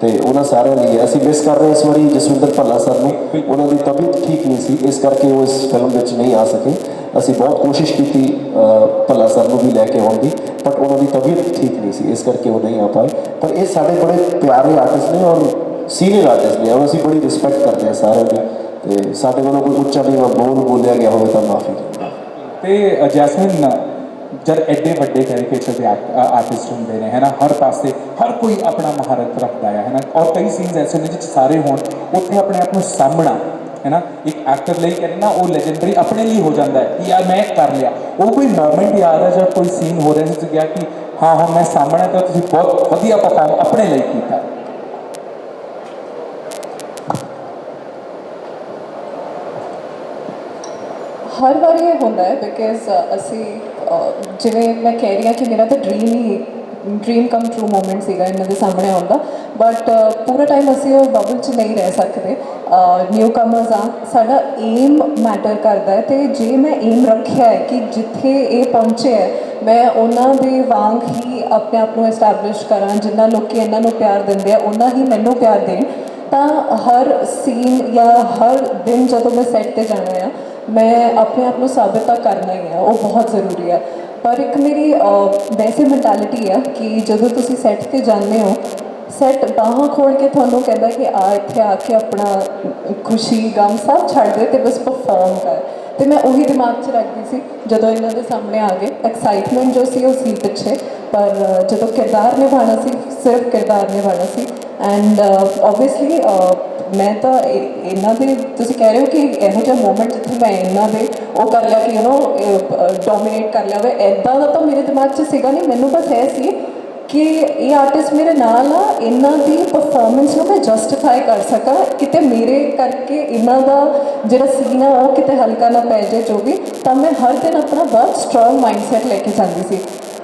ਤੇ ਉਹਨਾਂ ਸਾਰਿਆਂ ਲਈ ਹੈ। ਅਸੀਂ ਮਿਸ ਕਰ ਰਹੇ ਇਸ ਵਾਰੀ ਜਸਵਿੰਦਰ ਭੱਲਾ ਸਰ ਨੂੰ। ਉਹਨਾਂ ਦੀ ਤਬੀਅਤ ਠੀਕ ਨਹੀਂ ਸੀ ਇਸ ਕਰਕੇ ਉਹ ਇਸ ਫਿਲਮ ਵਿੱਚ ਨਹੀਂ ਆ ਸਕੇ। ਅਸੀਂ ਬਹੁਤ ਕੋਸ਼ਿਸ਼ ਕੀਤੀ ਭੱਲਾ ਸਰ ਨੂੰ ਵੀ ਲੈ ਕੇ ਆਉਣ ਦੀ ਬਟ ਉਹਨਾਂ ਦੀ ਤਬੀਅਤ ਠੀਕ ਨਹੀਂ ਸੀ ਇਸ ਕਰਕੇ ਉਹ ਨਹੀਂ ਆ ਪਾਏ। ਪਰ ਇਹ ਸਾਡੇ ਬੜੇ ਪਿਆਰੇ ਆਰਟਿਸਟ ਨੇ ਔਰ ਸੀਨੀਅਰ ਆਰਟਿਸਟ ਨੇ ਔਰ ਅਸੀਂ ਬੜੀ ਰਿਸਪੈਕਟ ਕਰਦੇ ਹਾਂ ਸਾਰਿਆਂ ਦੀ। ਤੇ ਸਾਡੇ ਵੱਲੋਂ ਕੋਈ ਉੱਚਾ ਨਹੀਂ ਬੋਲ ਬੋਲਿਆ ਗਿਆ ਹੋਵੇ ਤਾਂ ਮਾਫੀ। ਤੇ ਅ, ਜੈਸਮਿਨ ਜਦ ਐਡੇ ਵੱਡੇ ਕੈਰੀਕੇਚਰ ਦੇ ਆਰਟਿਸਟ ਹੁੰਦੇ ਨੇ, ਹੈਨਾ, ਹਰ ਪਾਸੇ ਹਰ ਕੋਈ ਆਪਣਾ ਮਹਾਰਤ ਰੱਖਦਾ ਹੈ, ਹੈਨਾ, ਔਰ ਕਈ ਸੀਨਸ ਐਸੇ ਨੇ ਜਿੱਥੇ ਸਾਰੇ ਹੋਣ, ਉੱਥੇ ਆਪਣੇ ਆਪ ਨੂੰ ਸਾਹਮਣਾ, ਹੈਨਾ, ਇੱਕ ਐਕਟਰ ਲਈ ਕਹਿੰਦੇ ਉਹ ਲੈਜੈਂਡਰੀ ਆਪਣੇ ਲਈ ਹੋ ਜਾਂਦਾ ਹੈ ਕਿ ਯਾਰ ਮੈਂ ਕਰ ਲਿਆ। ਉਹ ਕੋਈ ਮੂਮੈਂਟ ਯਾਦ ਹੈ ਜਾਂ ਕੋਈ ਸੀਨ ਹੋ ਰਿਹਾ ਸੀ ਗਿਆ ਕਿ ਹਾਂ ਹਾਂ ਮੈਂ ਸਾਹਮਣਾ ਤਾਂ ਤੁਸੀਂ ਬਹੁਤ ਵਧੀਆ ਪਰਫਾਰਮ ਆਪਣੇ ਲਈ ਕੀਤਾ। ਹਰ ਵਾਰੀ ਇਹ ਹੁੰਦਾ ਹੈ ਬਿਕਾਜ਼ ਅਸੀਂ ਜਿਵੇਂ ਮੈਂ ਕਹਿ ਰਹੀ ਹਾਂ ਕਿ ਮੇਰਾ ਤਾਂ ਡ੍ਰੀਮ ਹੀ ਡ੍ਰੀਮ ਕਮ ਟਰੂ ਮੂਮੈਂਟ ਸੀਗਾ ਇਹਨਾਂ ਦੇ ਸਾਹਮਣੇ ਆਉਣ ਦਾ। ਬਟ ਪੂਰਾ ਟਾਈਮ ਅਸੀਂ ਉਹ ਬਬਲ 'ਚ ਨਹੀਂ ਰਹਿ ਸਕਦੇ। ਨਿਊ ਕਮਰਸ ਆ, ਸਾਡਾ ਏਮ ਮੈਟਰ ਕਰਦਾ ਹੈ ਤੇ ਜੇ ਮੈਂ ਏਮ ਰੱਖਿਆ ਹੈ ਕਿ ਜਿੱਥੇ ਇਹ ਪਹੁੰਚੇ ਹੈ, ਮੈਂ ਉਹਨਾਂ ਦੇ ਵਾਂਗ ਹੀ ਆਪਣੇ ਆਪ ਨੂੰ ਐਸਟੈਬਲਿਸ਼ ਕਰਾਂ, ਜਿੰਨਾ ਲੋਕੀ ਇਹਨਾਂ ਨੂੰ ਪਿਆਰ ਦਿੰਦੇ ਆ, ਉਹਨਾਂ ਹੀ ਮੈਨੂੰ ਪਿਆਰ ਦੇਣ, ਤਾਂ ਹਰ ਸੀਨ ਜਾਂ ਹਰ ਦਿਨ ਜਦੋਂ ਮੈਂ ਸੈੱਟ ਤੇ ਜਾਣਾ ਆ ਮੈਂ ਆਪਣੇ ਆਪ ਨੂੰ ਸਾਬਿਤ ਤਾਂ ਕਰਨਾ ਹੀ ਹੈ ਉਹ ਬਹੁਤ ਜ਼ਰੂਰੀ ਹੈ ਪਰ ਇੱਕ ਮੇਰੀ ਵੈਸੇ ਮੈਂਟੈਲਿਟੀ ਹੈ ਕਿ ਜਦੋਂ ਤੁਸੀਂ ਸੈੱਟ ਤੇ ਜਾਂਦੇ ਹੋ ਸੈੱਟ ਬਾਹਾਂ ਖੋਲ ਕੇ ਤੁਹਾਨੂੰ ਕਹਿੰਦਾ ਕਿ ਆ, ਇੱਥੇ ਆ ਕੇ ਆਪਣਾ ਖੁਸ਼ੀ, ਗਮ ਸਭ ਛੱਡ ਦੇ ਤੇ ਬਸ ਪਰਫਾਰਮ ਕਰ। ਤੇ ਮੈਂ ਉਹੀ ਦਿਮਾਗ 'ਚ ਰੱਖਦੀ ਸੀ, ਜਦੋਂ ਇਹਨਾਂ ਦੇ ਸਾਹਮਣੇ ਆ ਗਏ ਐਕਸਾਈਟਮੈਂਟ ਜੋ ਸੀ ਉਹ ਸੀ ਪਿੱਛੇ। ਪਰ ਜਦੋਂ ਕਿਰਦਾਰ ਨਿਭਾਉਣਾ ਸੀ, ਸਿਰਫ ਕਿਰਦਾਰ ਨਿਭਾਉਣਾ ਸੀ ਐਂਡ ਆਬਵੀਅਸਲੀ uh, uh, ਮੈਂ ਤਾਂ ਇਹਨਾਂ ਦੇ, ਤੁਸੀਂ ਕਹਿ ਰਹੇ ਹੋ ਕਿ ਇਹੋ ਜਿਹਾ ਮੂਮੈਂਟ ਜਿੱਥੇ ਮੈਂ ਇਹਨਾਂ ਦੇ ਉਹ ਕਰ ਲਿਆ ਕਿ ਯੂ نو ਡੋਮੀਨੇਟ ਕਰ ਲਿਆ ਵੇ ਐਦਾਂ ਦਾ ਤਾਂ ਮੇਰੇ ਦਿਮਾਗ 'ਚ ਸੀਗਾ ਨਹੀਂ, ਮੈਨੂੰ ਬਸ ਇਹ ਸੀ ਕਿ ਇਹ ਆਰਟਿਸਟ ਮੇਰੇ ਨਾਲ ਆ, ਇਹਨਾਂ ਦੀ ਪਰਫਾਰਮੈਂਸ ਨੂੰ ਮੈਂ ਜਸਟੀਫਾਈ ਕਰ ਸਕਾਂ, ਕਿਤੇ ਮੇਰੇ ਕਰਕੇ ਇਹਨਾਂ ਦਾ ਜਿਹੜਾ ਸੀਨ ਆ, ਉਹ ਕਿਤੇ ਹਲਕਾ ਨਾ ਪੈ ਜਾਏ, ਜੋ ਵੀ, ਤਾਂ ਮੈਂ ਹਰ ਦਿਨ ਆਪਣਾ ਬਹੁਤ ਸਟਰੋਂਗ ਮਾਈਂਡਸੈਟ ਲੈ ਕੇ ਜਾਂਦੀ ਸੀ।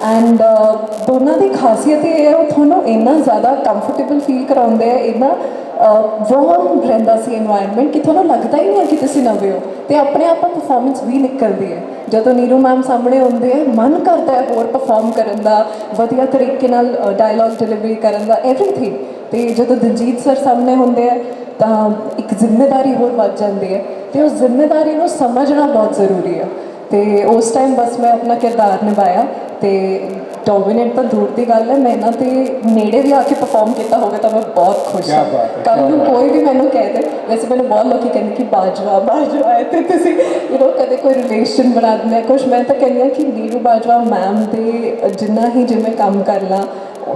ਐਂਡ uh, ਦੋਨਾਂ ਦੀ ਖਾਸੀਅਤ ਇਹ ਹੈ, ਉਹ ਤੁਹਾਨੂੰ ਇੰਨਾ ਜ਼ਿਆਦਾ ਕੰਫਰਟੇਬਲ ਫੀਲ ਕਰਾਉਂਦੇ ਆ, ਇੰਨਾ ਵਾਰਮ ਰਹਿੰਦਾ ਸੀ এনवायरमेंट ਕਿ ਤੁਹਾਨੂੰ ਲੱਗਦਾ ਹੀ ਨਹੀਂ ਹੈ ਕਿ ਤੁਸੀਂ ਨਵੇਂ ਹੋ। ਤੇ ਆਪਣੇ ਆਪ ਪਰਫਾਰਮੈਂਸ ਵੀ ਨਿਕਲਦੀ ਹੈ। ਜਦੋਂ ਨੀਰੂ ਮੈਮ ਸਾਹਮਣੇ ਹੁੰਦੇ ਆ, ਮਨ ਕਰਦਾ ਹੈ ਹੋਰ ਪਰਫਾਰਮ ਕਰਨ ਦਾ, ਵਧੀਆ ਤਰੀਕੇ ਨਾਲ ਡਾਇਲੌਗ ਡਿਲੀਵਰੀ ਕਰਨ ਦਾ एवरीथिंग ਤੇ ਜਦੋਂ ਦਲਜੀਤ ਸਰ ਸਾਹਮਣੇ ਹੁੰਦੇ ਆ, ਤਾਂ ਇੱਕ ਜ਼ਿੰਮੇਵਾਰੀ ਹੋਰ ਵੱਧ ਜਾਂਦੀ ਹੈ। ਤੇ ਉਸ ਜ਼ਿੰਮੇਵਾਰੀ ਨੂੰ ਸਮਝਣਾ ਬਹੁਤ ਜ਼ਰੂਰੀ ਹੈ। ਤੇ ਉਸ ਟਾਈਮ ਬਸ ਮੈਂ ਆਪਣਾ ਕਿਰਦਾਰ ਨਿਭਾਇਆ ਤੇ ਡੋਮੀਨੇਟ ਤਾਂ ਦੂਰ ਦੀ ਗੱਲ ਹੈ ਮੈਂ ਇਹਨਾਂ ਤੇ ਨੇੜੇ ਵੀ ਆ ਕੇ ਪਰਫਾਰਮ ਕੀਤਾ ਹੋਵੇ ਤਾਂ ਮੈਂ ਬਹੁਤ ਖੁਸ਼ ਹਾਂ। ਹੈ, ਕੱਲ ਨੂੰ ਕੋਈ ਵੀ ਮੈਨੂੰ ਕਹਿ ਦੇ ਵੈਸੇ ਮੈਨੂੰ ਬਹੁਤ ਲੋਕੀ ਕਹਿੰਦੇ ਕਿ ਬਾਜਵਾ ਬਾਜਵਾ ਹੈ ਤੇ ਤੁਸੀਂ ਯੂ نو ਕਦੇ ਕੋਈ ਰਿਲੇਸ਼ਨ ਬਣਾ ਦਿੰਦੇ ਆ ਕੁਛ ਮੈਂ ਤਾਂ ਕਹਿੰਦੀ ਹਾਂ ਕਿ ਨੀਰੂ ਬਾਜਵਾ ਮੈਮ ਦੇ ਜਿੰਨਾ ਹੀ ਜਿਵੇਂ ਕੰਮ ਕਰ ਲਾਂ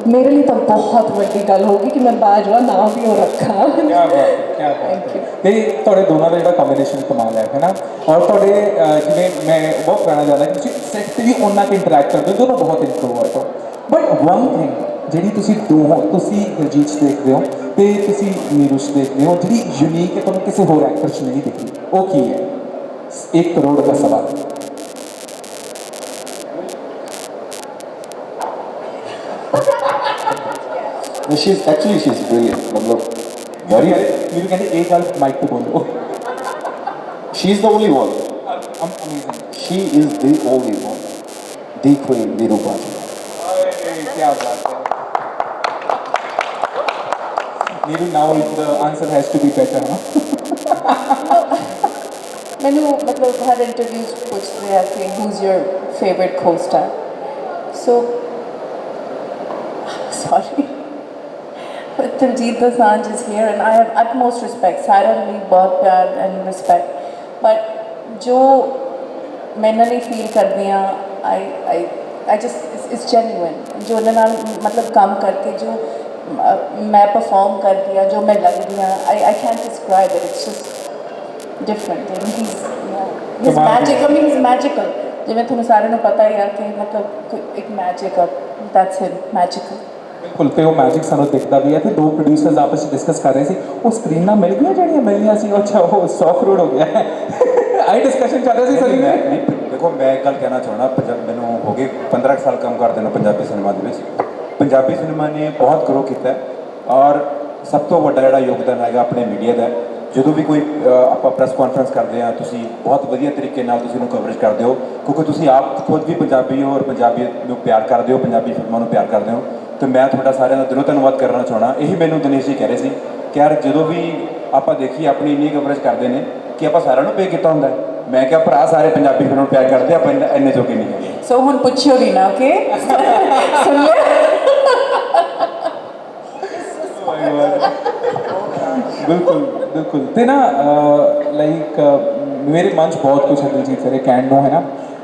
ਮੇਰੇ ਲਈ ਤਾਂ ਬਹੁਤ ਵੱਡੀ ਗੱਲ ਹੋਗੀ ਕਿ ਮੈਂ ਬਾਜਵਾ ਨਾਮ ਵੀ ਉਹ ਰੱਖਾਂ। ਕੀ ਬਾਤ ਹੈ ਕੀ ਬਾਤ ਹੈ। ਤੇ ਤੁਹਾਡੇ ਦੋਨਾਂ ਦਾ ਜਿਹੜਾ ਕੰਬੀਨੇਸ਼ਨ ਕਮਾਲ ਹੈ ਹੈ ਨਾ, ਔਰ ਤੁਹਾਡੇ ਜਿਵੇਂ ਮੈਂ ਬਹੁਤ ਕਹਿਣਾ ਚਾਹੁੰਦਾ ਕਿ ਤੁਸੀਂ ਸੈਟ ਤੇ ਵੀ ਉਹਨਾਂ ਕੇ ਇੰਟਰੈਕਟ ਕਰਦੇ ਹੋ ਦੋਨੋਂ ਬਹੁਤ ਇੰਟਰੋਵਰਟ ਹੋ। ਬਟ ਵਨ ਥਿੰਗ ਜਿਹੜੀ ਤੁਸੀਂ ਦੋਹਾਂ ਤੁਸੀਂ ਦਿਲਜੀਤ ਦੇਖਦੇ ਹੋ ਤੇ ਤੁਸੀਂ ਨੀਰੂ ਦੇਖਦੇ ਹੋ, ਜਿਹੜੀ ਯੂਨੀਕ ਹੈ, ਤੁਹਾਨੂੰ ਕਿਸੇ ਹੋਰ ਐਕਟਰ 'ਚ ਨਹੀਂ ਦਿਖਦੀ। ਉਹ ਕੀ ਹੈ? 1 ਕਰੋੜ ਦਾ ਸਵਾਲ she's actually she's brilliant मतलब very ਨੀਰੂ ਕਹਿੰਦੇ ਇਹ ਗੱਲ ਮਾਈਕ ਤੇ ਬੋਲੋ she's the only one amazing she is the only one the queen Niru Bajwa ਕੀ ਬਾਤ ਹੈ ਨੀਰੂ ਨਾਓ the answer has to be better huh? ਮੈਨੂੰ ਮਤਲਬ ਹਰ ਇੰਟਰਵਿਊ 'ਚ ਪੁੱਛਦੇ ਆ ਕਿ who's your favourite co-star so but Diljit Dosanjh is here and I have utmost respect ਸਾਰਿਆਂ ਲਈ ਬਹੁਤ ਪਿਆਰ and respect but ਜੋ ਮੈਂ ਇਹਨਾਂ ਲਈ ਫੀਲ ਕਰਦੀ ਆ I I I just it's genuine ਜੋ ਉਹਨਾਂ ਨਾਲ ਮਤਲਬ ਕੰਮ ਕਰਕੇ ਜੋ ਅਹ, ਮੈਂ ਪਰਫਾਰਮ ਕਰਦੀ ਆ ਜੋ ਮੈਂ ਲੱਗਦੀ ਆ I I can't describe it it's just different and he's yeah, he's ਕਮਾਲ ਦੀ magic I mean he's magical ਜਿਵੇਂ ਤੁਹਾਨੂੰ ਸਾਰਿਆਂ ਨੂੰ ਪਤਾ ਹੀ ਆ ਕਿ ਮਤਲਬ ਕੋਈ ਇੱਕ ਮੈਜਿਕ ਆ that's him magical ਬਿਲਕੁਲ ਤੇ ਉਹ ਮੈਜਿਕ ਸਾਨੂੰ ਦਿਖਦਾ ਵੀ ਹੈ ਤੇ ਦੋ ਪ੍ਰੋਡਿਊਸਰਸ ਆਪਸ ਵਿੱਚ ਡਿਸਕਸ ਕਰ ਰਹੇ ਸੀ। ਉਹ ਸਕਰੀਨਾਂ ਮਿਲ ਗਈਆਂ ਜਿਹੜੀਆਂ ਮਿਲਣੀਆਂ ਸੀ? ਅੱਛਾ, ਉਹ 100 ਕਰੋੜ ਹੋ ਗਿਆ। ਆਈ ਡਿਸਕਸ਼ਨ ਚੱਲ ਰਿਹਾ ਸੀ ਸਰੀ ਮੈਂ ਦੇਖੋ, ਮੈਂ ਇੱਕ ਗੱਲ ਕਹਿਣਾ ਚਾਹਣਾ ਪੰਜਾਬ ਮੈਨੂੰ ਹੋ ਗਏ 15 ਕੁ ਸਾਲ ਕੰਮ ਕਰਦੇ ਨੂੰ ਪੰਜਾਬੀ ਸਿਨੇਮਾ ਦੇ ਵਿੱਚ। ਪੰਜਾਬੀ ਸਿਨੇਮਾ ਨੇ ਬਹੁਤ ਗਰੋ ਕੀਤਾ ਔਰ ਸਭ ਤੋਂ ਵੱਡਾ ਜਿਹੜਾ ਯੋਗਦਾਨ ਹੈਗਾ ਆਪਣੇ ਮੀਡੀਆ ਦਾ ਜਦੋਂ ਵੀ ਕੋਈ ਆਪਾਂ ਪ੍ਰੈਸ ਕਾਨਫਰੰਸ ਕਰਦੇ ਆ ਤੁਸੀਂ ਬਹੁਤ ਵਧੀਆ ਤਰੀਕੇ ਨਾਲ ਤੁਸੀਂ ਉਹਨੂੰ ਕਵਰੇਜ ਕਰਦੇ ਹੋ। ਕਿਉਂਕਿ ਤੁਸੀਂ ਆਪ ਖੁਦ ਵੀ ਪੰਜਾਬੀ ਹੋ ਔਰ ਪੰਜਾਬੀ ਨੂੰ ਪਿਆਰ ਕਰਦੇ ਹੋ, ਪੰਜਾਬੀ ਫਿਲਮਾਂ ਨੂੰ ਪਿਆਰ ਕਰਦੇ ਹੋ। ਤੇ ਮੈਂ ਤੁਹਾਡਾ ਸਾਰਿਆਂ ਦਾ ਦਿਲੋਂ ਧੰਨਵਾਦ ਕਰਨਾ ਚਾਹਣਾ ਇਹੀ ਮੈਨੂੰ ਦਿਨੇਸ਼ ਜੀ ਕਹਿ ਰਹੇ ਸੀ ਕਿ ਯਾਰ ਜਦੋਂ ਵੀ ਆਪਾਂ ਦੇਖੀਏ ਆਪਣੀ ਇੰਨੀ ਕਵਰੇਜ ਕਰਦੇ ਨੇ ਕਿ ਆਪਾਂ ਸਾਰਿਆਂ ਨੂੰ ਪੇ ਕੀਤਾ ਹੁੰਦਾ ਹੈ ਮੈਂ ਕਿਹਾ ਭਰਾ ਸਾਰੇ ਪੰਜਾਬੀ ਫਿਲਮ ਨੂੰ ਪਿਆਰ ਕਰਦੇ ਆ, ਆਪਾਂ ਇੰਨੇ- ਇੰਨੇ ਜੋਗੇ ਨਹੀਂ ਹੈਗੇ ਸੋ ਹੁਣ ਪੁੱਛਿਓ ਵੀ ਨਾ ਓਕੇ ਸੁਣ ਲਿਆ ਬਿਲਕੁਲ ਬਿਲਕੁਲ ਤੇ ਨਾ ਲਾਈਕ ਮੇਰੇ ਮਨ 'ਚ ਬਹੁਤ ਕੁਝ ਹੈ ਦਿਲਜੀਤ ਸਰੇ ਕਹਿਣ ਨੂੰ ਹੈ ਨਾ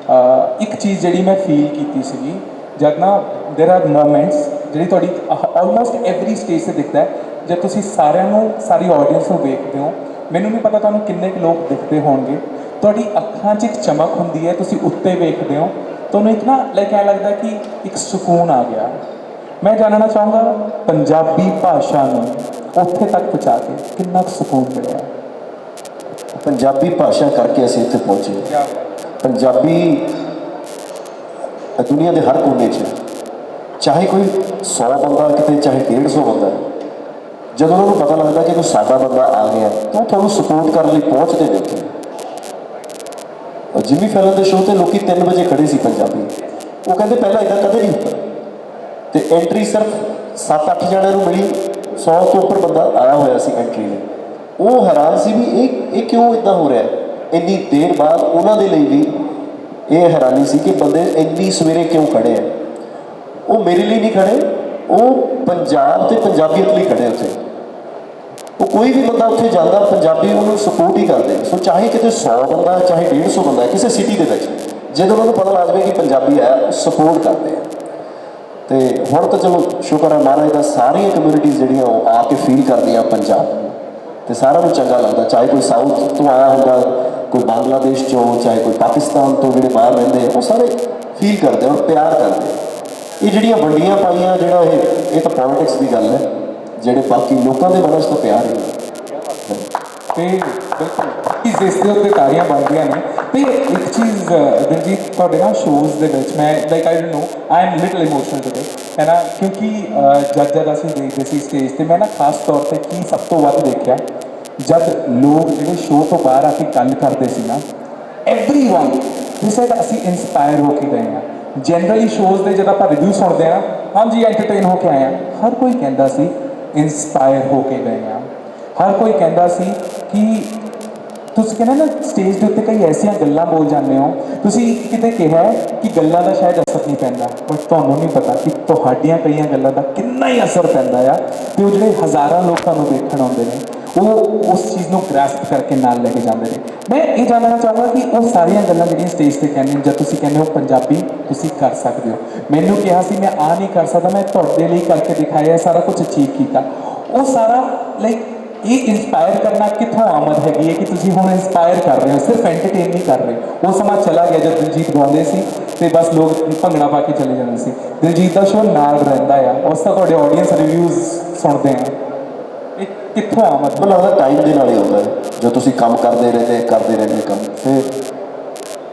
ਅਹ, ਇੱਕ ਚੀਜ਼ ਜਿਹੜੀ ਮੈਂ ਫੀਲ ਕੀਤੀ ਸੀਗੀ ਜਦ ਨਾ देयर ਆਰ ਮੋਮੈਂਟਸ ਜਿਹੜੀ ਤੁਹਾਡੀ ਆਲਮੋਸਟ ਐਵਰੀ ਸਟੇਜ ਤੇ ਦਿਖਦਾ ਹੈ ਜਦ ਤੁਸੀਂ ਸਾਰਿਆਂ ਨੂੰ, ਸਾਰੀ ਆਡੀਅנס ਨੂੰ ਵੇਖਦੇ ਹੋ, ਮੈਨੂੰ ਨਹੀਂ ਪਤਾ ਤੁਹਾਨੂੰ ਕਿੰਨੇ ਕੁ ਲੋਕ ਦਿਖਦੇ ਹੋਣਗੇ। ਤੁਹਾਡੀ ਅੱਖਾਂ 'ਚ ਇੱਕ ਚਮਕ ਹੁੰਦੀ ਹੈ, ਤੁਸੀਂ ਉੱਤੇ ਵੇਖਦੇ ਹੋ। ਤੁਹਾਨੂੰ ਇੱਕ ਨਾ ਲਾਈਕ ਐ ਲੱਗਦਾ ਕਿ ਇੱਕ ਸਕੂਨ ਆ ਗਿਆ। ਮੈਂ ਜਾਣਨਾ ਚਾਹੂੰਗਾ ਪੰਜਾਬੀ ਭਾਸ਼ਾ ਨੂੰ ਉੱਥੇ ਤੱਕ ਪਹੁੰਚਾ ਕੇ ਕਿੰਨਾ ਕੁ ਸਕੂਨ ਮਿਲਿਆ। ਪੰਜਾਬੀ ਭਾਸ਼ਾ ਕਰਕੇ ਅਸੀਂ ਇੱਥੇ ਪਹੁੰਚੇ। ਪੰਜਾਬੀ ਦੁਨੀਆ ਦੇ ਹਰ ਕੋਨੇ 'ਚ ਚਾਹੇ ਕੋਈ 100 ਬੰਦਾ ਕਿਤੇ, ਚਾਹੇ 150 ਬੰਦਾ। ਜਦੋਂ ਉਹਨਾਂ ਨੂੰ ਪਤਾ ਲੱਗਦਾ ਕਿ ਕੋਈ ਸਾਡਾ ਬੰਦਾ ਆ ਗਿਆ, ਤਾਂ ਉਹ ਤੁਹਾਨੂੰ ਸਪੋਰਟ ਕਰਨ ਲਈ ਪਹੁੰਚਦੇ ਨੇ ਉੱਥੇ ਜਿਮੀ ਫੈਲਨ ਦੇ ਸ਼ੋਅ ਤੇ ਲੋਕੀ 3 ਵਜੇ ਖੜੇ ਸੀ ਪੰਜਾਬੀ। ਉਹ ਕਹਿੰਦੇ ਪਹਿਲਾਂ ਇਦਾਂ ਕਦੇ ਨਹੀਂ ਹੁੰਦਾ। ਤੇ ਐਂਟਰੀ ਸਿਰਫ 7-8 ਜਣਿਆਂ ਨੂੰ ਮਿਲੀ 100 ਤੋਂ ਉੱਪਰ ਬੰਦਾ ਆਇਆ ਹੋਇਆ ਸੀ ਐਂਟਰੀ ਲਈ ਉਹ ਹੈਰਾਨ ਸੀ ਵੀ ਇਹ ਇਹ ਕਿਉਂ ਇਦਾਂ ਹੋ ਰਿਹਾ? ਇੰਨੀ ਦੇਰ ਬਾਅਦ ਉਹਨਾਂ ਦੇ ਲਈ ਵੀ ਇਹ ਹੈਰਾਨੀ ਸੀ ਕਿ ਬੰਦੇ ਇੰਨੀ ਸਵੇਰੇ ਕਿਉਂ ਖੜੇ ਆ? ਉਹ ਮੇਰੇ ਲਈ ਨਹੀਂ ਖੜੇ ਉਹ ਪੰਜਾਬ ਤੇ ਪੰਜਾਬੀਅਤ ਲਈ ਖੜੇ ਉੱਥੇ। ਉਹ ਕੋਈ ਵੀ ਬੰਦਾ ਉੱਥੇ ਜਾਂਦਾ ਪੰਜਾਬੀ ਉਹਨੂੰ ਸਪੋਰਟ ਹੀ ਕਰਦੇ। ਸੋ ਚਾਹੇ ਕਿਤੇ 100 ਬੰਦਾ ਹੈ, ਚਾਹੇ 150 ਬੰਦਾ ਕਿਸੇ ਸਿਟੀ ਦੇ ਵਿੱਚ ਜਦੋਂ ਉਹਨਾਂ ਨੂੰ ਪਤਾ ਲੱਗ ਜਾਵੇ ਕਿ ਪੰਜਾਬੀ ਆਇਆ ਉਹ ਸਪੋਰਟ ਕਰਦੇ ਆ। ਤੇ ਹੁਣ ਤਾਂ ਚਲੋ ਸ਼ੁਕਰ ਹੈ ਮਹਾਰਾਜ ਦਾ ਸਾਰੀਆਂ ਕਮਿਊਨਿਟੀਜ਼ ਜਿਹੜੀਆਂ ਉਹ ਆ ਕੇ ਫੀਲ ਕਰਦੀਆਂ ਪੰਜਾਬ। ਨੂੰ ਤੇ ਸਾਰਿਆਂ ਨੂੰ ਚੰਗਾ ਲੱਗਦਾ ਚਾਹੇ ਕੋਈ ਸਾਊਥ ਤੋਂ ਆਇਆ ਹੁੰਦਾ ਕੋਈ ਬੰਗਲਾਦੇਸ਼ ਚੋਂ ਚਾਹੇ ਕੋਈ ਪਾਕਿਸਤਾਨ ਤੋਂ ਜਿਹੜੇ ਬਾਹਰ ਰਹਿੰਦੇ ਉਹ ਸਾਰੇ ਫੀਲ ਕਰਦੇ ਔਰ ਪਿਆਰ ਕਰਦੇ ਆ। ਇਹ ਜਿਹੜੀਆਂ ਵੰਡੀਆਂ ਪਾਈਆਂ ਜਿਹੜਾ ਇਹ ਇਹ ਤਾਂ ਪੋਲਿਟਿਕਸ ਦੀ ਗੱਲ ਹੈ ਜਿਹੜੇ ਬਾਕੀ ਲੋਕਾਂ ਦੇ ਮਨਾਂ 'ਚ ਤਾਂ ਪਿਆਰ ਹੀ ਹੈ ਤੇ ਬਿਲਕੁਲ ਇਸ ਇਸ ਦੇ ਉੱਤੇ ਤਾਰੀਆਂ ਬਣਦੀਆਂ ਨੇ ਤੇ ਇੱਕ ਚੀਜ਼ ਅਹ, ਦਿਲਜੀਤ ਤੁਹਾਡੇ ਨਾ ਸ਼ੋਜ਼ ਦੇ ਵਿੱਚ ਮੈਂ like I don't know I am little emotional today ਹੈ ਨਾ ਕਿਉਂਕਿ ਅਹ, ਜਦ ਜਦ ਅਸੀਂ ਦੇਖਦੇ ਸੀ ਸਟੇਜ ਤੇ ਮੈਂ ਨਾ ਖਾਸ ਤੌਰ ਤੇ ਕੀ ਸਭ ਤੋਂ ਵੱਧ ਦੇਖਿਆ ਜਦ ਲੋਕ ਜਿਹੜੇ ਸ਼ੋਅ ਤੋਂ ਬਾਹਰ ਆ ਕੇ ਗੱਲ ਕਰਦੇ ਸੀ ਨਾ एवरीवन they said ਅਸੀਂ ਇਨਸਪਾਇਰ ਹੋ ਕੇ ਗਏ ਹਾਂ ਜਨਰਲੀ ਸ਼ੋਜ਼ ਦੇ ਜਦ ਆਪਾਂ ਰਿਵਿਊ ਸੁਣਦੇ ਆ ਹਾਂਜੀ ਐਂਟਰਟੇਨ ਹੋ ਕੇ ਆਏ ਆ ਹਰ ਕੋਈ ਕਹਿੰਦਾ ਸੀ ਇਨਸਪਾਇਰ ਹੋ ਕੇ ਗਏ ਆ ਹਰ ਕੋਈ ਕਹਿੰਦਾ ਸੀ ਕਿ ਤੁਸੀਂ ਕਹਿੰਦੇ ਨਾ ਸਟੇਜ ਦੇ ਉੱਤੇ ਕਈ ਐਸੀਆਂ ਗੱਲਾਂ ਬੋਲ ਜਾਂਦੇ ਹੋ। ਤੁਸੀਂ ਕਿਤੇ ਕਿਹਾ ਕਿ ਗੱਲਾਂ ਦਾ ਸ਼ਾਇਦ ਅਸਰ ਨਹੀਂ ਪੈਂਦਾ, ਪਰ ਤੁਹਾਨੂੰ ਨਹੀਂ ਪਤਾ ਕਿ ਤੁਹਾਡੀਆਂ ਕਈਆਂ ਗੱਲਾਂ ਦਾ ਕਿੰਨਾ ਹੀ ਅਸਰ ਪੈਂਦਾ ਆ। ਤੇ ਉਹ ਜਿਹੜੇ ਹਜ਼ਾਰਾਂ ਲੋਕ ਤੁਹਾਨੂੰ ਦੇਖਣ ਆਉਂਦੇ ਨੇ ਉਹ ਉਸ ਚੀਜ਼ ਨੂੰ ਗ੍ਰੈਸਪ ਕਰਕੇ ਨਾਲ ਲੈ ਕੇ ਜਾਂਦੇ ਨੇ। ਮੈਂ ਇਹ ਜਾਣਨਾ ਚਾਹਾਂਗਾ ਕਿ ਉਹ ਸਾਰੀਆਂ ਗੱਲਾਂ ਜਿਹੜੀਆਂ ਸਟੇਜ ਤੇ ਕਹਿੰਦੇ ਨੇ ਜਦ ਤੁਸੀਂ ਕਹਿੰਦੇ ਹੋ ਪੰਜਾਬੀ, ਤੁਸੀਂ ਕਰ ਸਕਦੇ ਹੋ। ਮੈਨੂੰ ਕਿਹਾ ਸੀ, ਮੈਂ ਆ ਨਹੀਂ ਕਰ ਸਕਦਾ, ਮੈਂ ਤੁਹਾਡੇ ਲਈ ਕਰਕੇ ਦਿਖਾਇਆ, ਸਾਰਾ ਕੁਝ ਅਚੀਵ ਕੀਤਾ। ਉਹ ਸਾਰਾ ਲਾਈਕ ਇਹ ਇਨਸਪਾਇਰ ਕਰਨਾ ਕਿੱਥੋਂ ਆਮਦ ਹੈਗੀ ਹੈ ਕਿ ਤੁਸੀਂ ਹੁਣ ਇਨਸਪਾਇਰ ਕਰ ਰਹੇ ਹੋ, ਸਿਰਫ ਐਂਟਰਟੇਨ ਨਹੀਂ ਕਰ ਰਹੇ ਉਹ ਸਮਾਂ ਚਲਾ ਗਿਆ ਜਦ ਦਿਲਜੀਤ ਗਾਉਂਦੇ ਸੀ ਤੇ ਬਸ ਲੋਕ ਭੰਗੜਾ ਪਾ ਕੇ ਚਲੇ ਜਾਂਦੇ ਸੀ। ਦਿਲਜੀਤ ਦਾ ਸ਼ੋਅ ਨਾਲ ਰਹਿੰਦਾ ਆ। ਉਸ ਦਾ ਤੁਹਾਡੇ ਆਡੀਅנס ਰਿਵਿਊਜ਼ ਸੁਣਦੇ ਆ। ਕਿੱਥੋਂ ਆਮਦ ਮੈਨੂੰ ਲੱਗਦਾ ਟਾਈਮ ਦੇ ਨਾਲ ਹੀ ਆਉਂਦਾ ਹੈ। ਜੋ ਤੁਸੀਂ ਕੰਮ ਕਰਦੇ ਰਹਿੰਦੇ ਕਰਦੇ ਰਹਿੰਦੇ ਕੰਮ। ਤੇ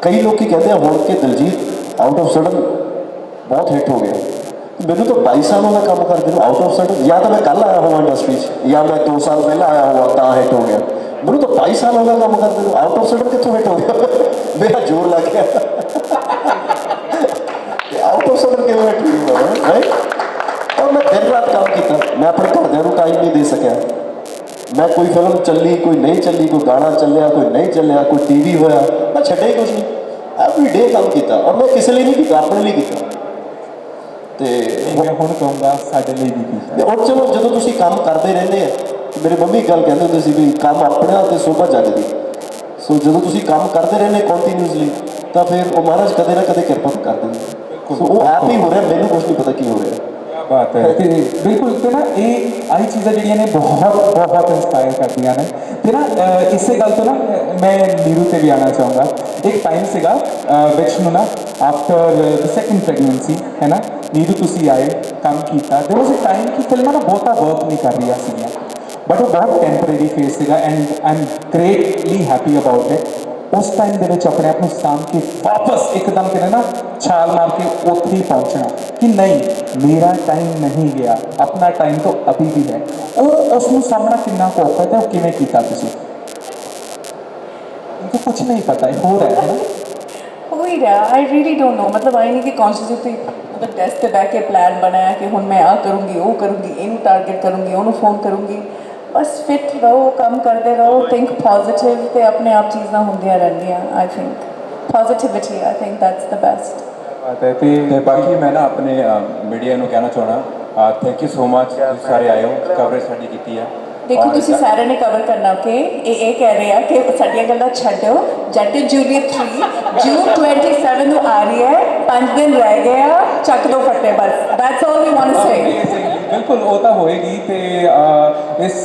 ਕਈ ਲੋਕੀ ਕਹਿੰਦੇ ਆ, ਹੁਣ ਕਿ ਦਿਲਜੀਤ ਆਊਟ ਆਫ ਸਡਨ ਬਹੁਤ ਹਿੱਟ ਹੋ ਗਿਆ ਮੈਨੂੰ ਤਾਂ 22 ਸਾਲਾਂ ਦਾ ਕੰਮ ਕਰਦੇ ਨੂੰ ਆਊਟ ਆਫ ਸਡਨ ਜਾਂ ਤਾਂ ਮੈਂ ਕੱਲ ਆਇਆ ਹੋਵਾਂ ਇੰਡਸਟਰੀ 'ਚ, ਜਾਂ ਮੈਂ 2 ਸਾਲ ਪਹਿਲਾਂ ਆਇਆ ਹੋਵਾਂ, ਤਾਂ ਹਿੱਟ ਹੋ ਗਿਆ। ਮੈਨੂੰ ਤਾਂ 22 ਸਾਲਾਂ ਦਾ ਕੰਮ ਕਰਦੇ ਨੂੰ ਆਊਟ ਆਫ ਸਡਨ ਕਿੱਥੋਂ ਹਿੱਟ ਹੋ ਗਿਆ? ਮੇਰਾ ਜ਼ੋਰ ਲੱਗ ਗਿਆ। ਆਊਟ ਆਫ ਸਡਨ ਕਿਵੇਂ ਹਿੱਟ ਹੋਇਆ ਰਾਈਟ ਔਰ ਮੈਂ ਦਿਨ ਰਾਤ ਕੰਮ ਕੀਤਾ। ਮੈਂ ਆਪਣੇ ਘਰਦਿਆਂ ਨੂੰ ਟਾਈਮ ਨਹੀਂ ਦੇ ਸਕਿਆ। ਮੈਂ ਕੋਈ ਫਿਲਮ ਚੱਲੀ ਕੋਈ ਨਹੀਂ ਚੱਲੀ ਕੋਈ ਗਾਣਾ ਚੱਲਿਆ ਕੋਈ ਨਹੀਂ ਚੱਲਿਆ ਕੋਈ ਟੀਵੀ ਹੋਇਆ ਮੈਂ ਛੱਡਿਆ ਹੀ ਕੁਝ ਨਹੀਂ। ਐਵਰੀ ਡੇ ਕੰਮ ਕੀਤਾ ਔਰ ਮੈਂ ਕਿਸੇ ਲਈ ਨਹੀਂ ਕੀਤਾ ਆਪਣੇ ਲਈ ਕੀਤਾ। ਤੇ ਮੈਂ ਹੁਣ ਕਹੂੰਗਾ ਸਾਡੇ ਲਈ ਵੀ ਕੀਤਾ। ਤੇ ਔਰ ਚਲੋ ਜਦੋਂ ਤੁਸੀਂ ਕੰਮ ਕਰਦੇ ਰਹਿੰਦੇ ਆ ਮੇਰੇ ਮੰਮੀ ਗੱਲ ਕਹਿੰਦੇ ਹੁੰਦੇ ਸੀ ਵੀ ਕੰਮ ਆਪਣਾ ਤੇ ਸੋਭਾ ਜੱਗ ਦੀ ਸੋ ਜਦੋਂ ਤੁਸੀਂ ਕੰਮ ਕਰਦੇ ਰਹਿੰਦੇ ਕੰਟੀਨਿਊਸਲੀ ਤਾਂ ਫਿਰ ਉਹ ਮਹਾਰਾਜ ਕਦੇ ਨਾ ਕਦੇ ਕਿਰਪਾ ਕਰ ਦਿੰਦੇ। ਸੋ ਉਹ ਆਪ ਹੀ ਹੋ ਰਿਹਾ ਮੈਨੂੰ ਕੁਝ ਨਹੀਂ ਪਤਾ ਕੀ ਹੋ ਰਿਹਾ। ਬਾਤ ਹੈ ਤੇ ਬਿਲਕੁਲ ਤੇ ਨਾ ਇਹ ਆਹੀ ਚੀਜ਼ਾਂ ਜਿਹੜੀਆਂ ਨੇ ਬਹੁਤ ਬਹੁਤ ਇਨਸਪਾਇਰ ਕਰਦੀਆਂ ਨੇ ਤੇ ਨਾ ਅਹ, ਇਸੇ ਗੱਲ ਤੋਂ ਨਾ ਅਹ, ਮੈਂ ਨੀਰੂ ਤੇ ਵੀ ਆਉਣਾ ਚਾਹੂੰਗਾ ਇੱਕ ਟਾਈਮ ਸੀਗਾ ਅਹ, ਵਿੱਚ ਨੂੰ ਨਾ ਆਫਟਰ ਦ ਸੈਕੰਡ ਪ੍ਰੈਗਨੈਂਸੀ ਹੈ ਨਾ ਨੀਰੂ ਤੁਸੀਂ ਆਏ ਕੰਮ ਕੀਤਾ ਦੇਰ ਵਾਸ ਅ ਟਾਈਮ ਕਿ ਫਿਲਮਾਂ ਨਾ ਬਹੁਤਾ ਵਰਕ ਨਹੀਂ ਕਰ ਰਹੀਆਂ ਸੀਗੀਆਂ ਬਟ ਉਹ ਬਹੁਤ ਟੈਂਪਰੇਰੀ ਫੇਸ ਸੀਗਾ and I am greatly happy about it ਉਸ ਟਾਈਮ ਦੇ ਵਿੱਚ ਆਪਣੇ ਆਪ ਨੂੰ ਸਾਂਭ ਕੇ ਵਾਪਸ ਇੱਕਦਮ ਕਿਨੇ ਨਾ ਛਾਲ ਮਾਰ ਕੇ ਉੱਥੇ ਹੀ ਪਹੁੰਚਣਾ ਕਿ ਨਹੀਂ, ਮੇਰਾ ਟਾਈਮ ਨਹੀਂ ਗਿਆ, ਆਪਣਾ ਟਾਈਮ ਤਾਂ ਅਭੀ ਵੀ ਹੈ। ਉਹ ਉਸ ਨੂੰ ਸਾਹਮਣਾ ਕਿੰਨਾ ਕੁ ਤੇ ਕਿਵੇਂ ਕੀਤਾ ਤੁਸੀਂ? ਮੈਨੂੰ ਕੁਝ ਨਹੀਂ ਪਤਾ ਹੈ ਹੋ ਰਿਹਾ ਹੈ ਨਾ? ਹੋ ਹੀ ਰਿਹਾ ਆਈ ਰੀਲੀ ਡੋਨਟ ਨੋ ਮਤਲਬ ਆਈ ਨਹੀਂ ਕਿ ਕੌਨਸ਼ੀਅਸਲੀ ਮਤਲਬ ਡੈਸਕ ਤੇ ਬੈਠ ਕੇ ਪਲਾਨ ਬਣਾਇਆ ਕਿ ਹੁਣ ਮੈਂ ਆ ਕਰੂੰਗੀ, ਉਹ ਕਰੂੰਗੀ, ਇਹਨੂੰ ਟਾਰਗੇਟ ਕਰੂੰਗੀ, ਉਹਨੂੰ ਫੋਨ ਕਰੂੰਗੀ। ਬਸ ਫਿਟ ਰਹੋ ਕੰਮ ਕਰਦੇ ਰਹੋ ਥਿੰਕ ਪੋਜ਼ਿਟਿਵ ਤੇ ਆਪਣੇ ਆਪ ਚੀਜ਼ਾਂ ਹੁੰਦੀਆਂ ਰਹਿੰਦੀਆਂ I think positivity I think that's the best ਬਾਤ ਹੈ ਤੇ ਤੇ ਬਾਕੀ ਮੈਂ ਨਾ ਆਪਣੇ ਮੀਡੀਆ ਨੂੰ ਕਹਿਣਾ ਚਾਹਣਾ ਥੈਂਕ ਯੂ ਸੋ ਮਚ ਤੁਸੀਂ ਸਾਰੇ ਆਏ ਹੋ ਕਵਰੇਜ ਸਾਡੀ ਕੀਤੀ ਹੈ ਦੇਖੋ ਤੁਸੀਂ ਸਾਰਿਆਂ ਨੇ ਕਵਰ ਕਰਨਾ ਓਕੇ ਇਹ ਇਹ ਕਹਿ ਰਹੇ ਆ ਕਿ ਸਾਡੀਆਂ ਗੱਲਾਂ ਛੱਡੋ। ਜੱਟ ਜੂਲੀਅਟ 3 ਜੂਨ 27 ਨੂੰ ਆ ਰਹੀ ਹੈ 5 ਦਿਨ ਰਹਿ ਗਏ ਆ ਚੱਕ ਦੋ ਫੱਟੇ ਬਸ। That's all we want to say ਬਿਲਕੁਲ ਉਹ ਤਾਂ ਹੋਏਗੀ ਤੇ ਇਸ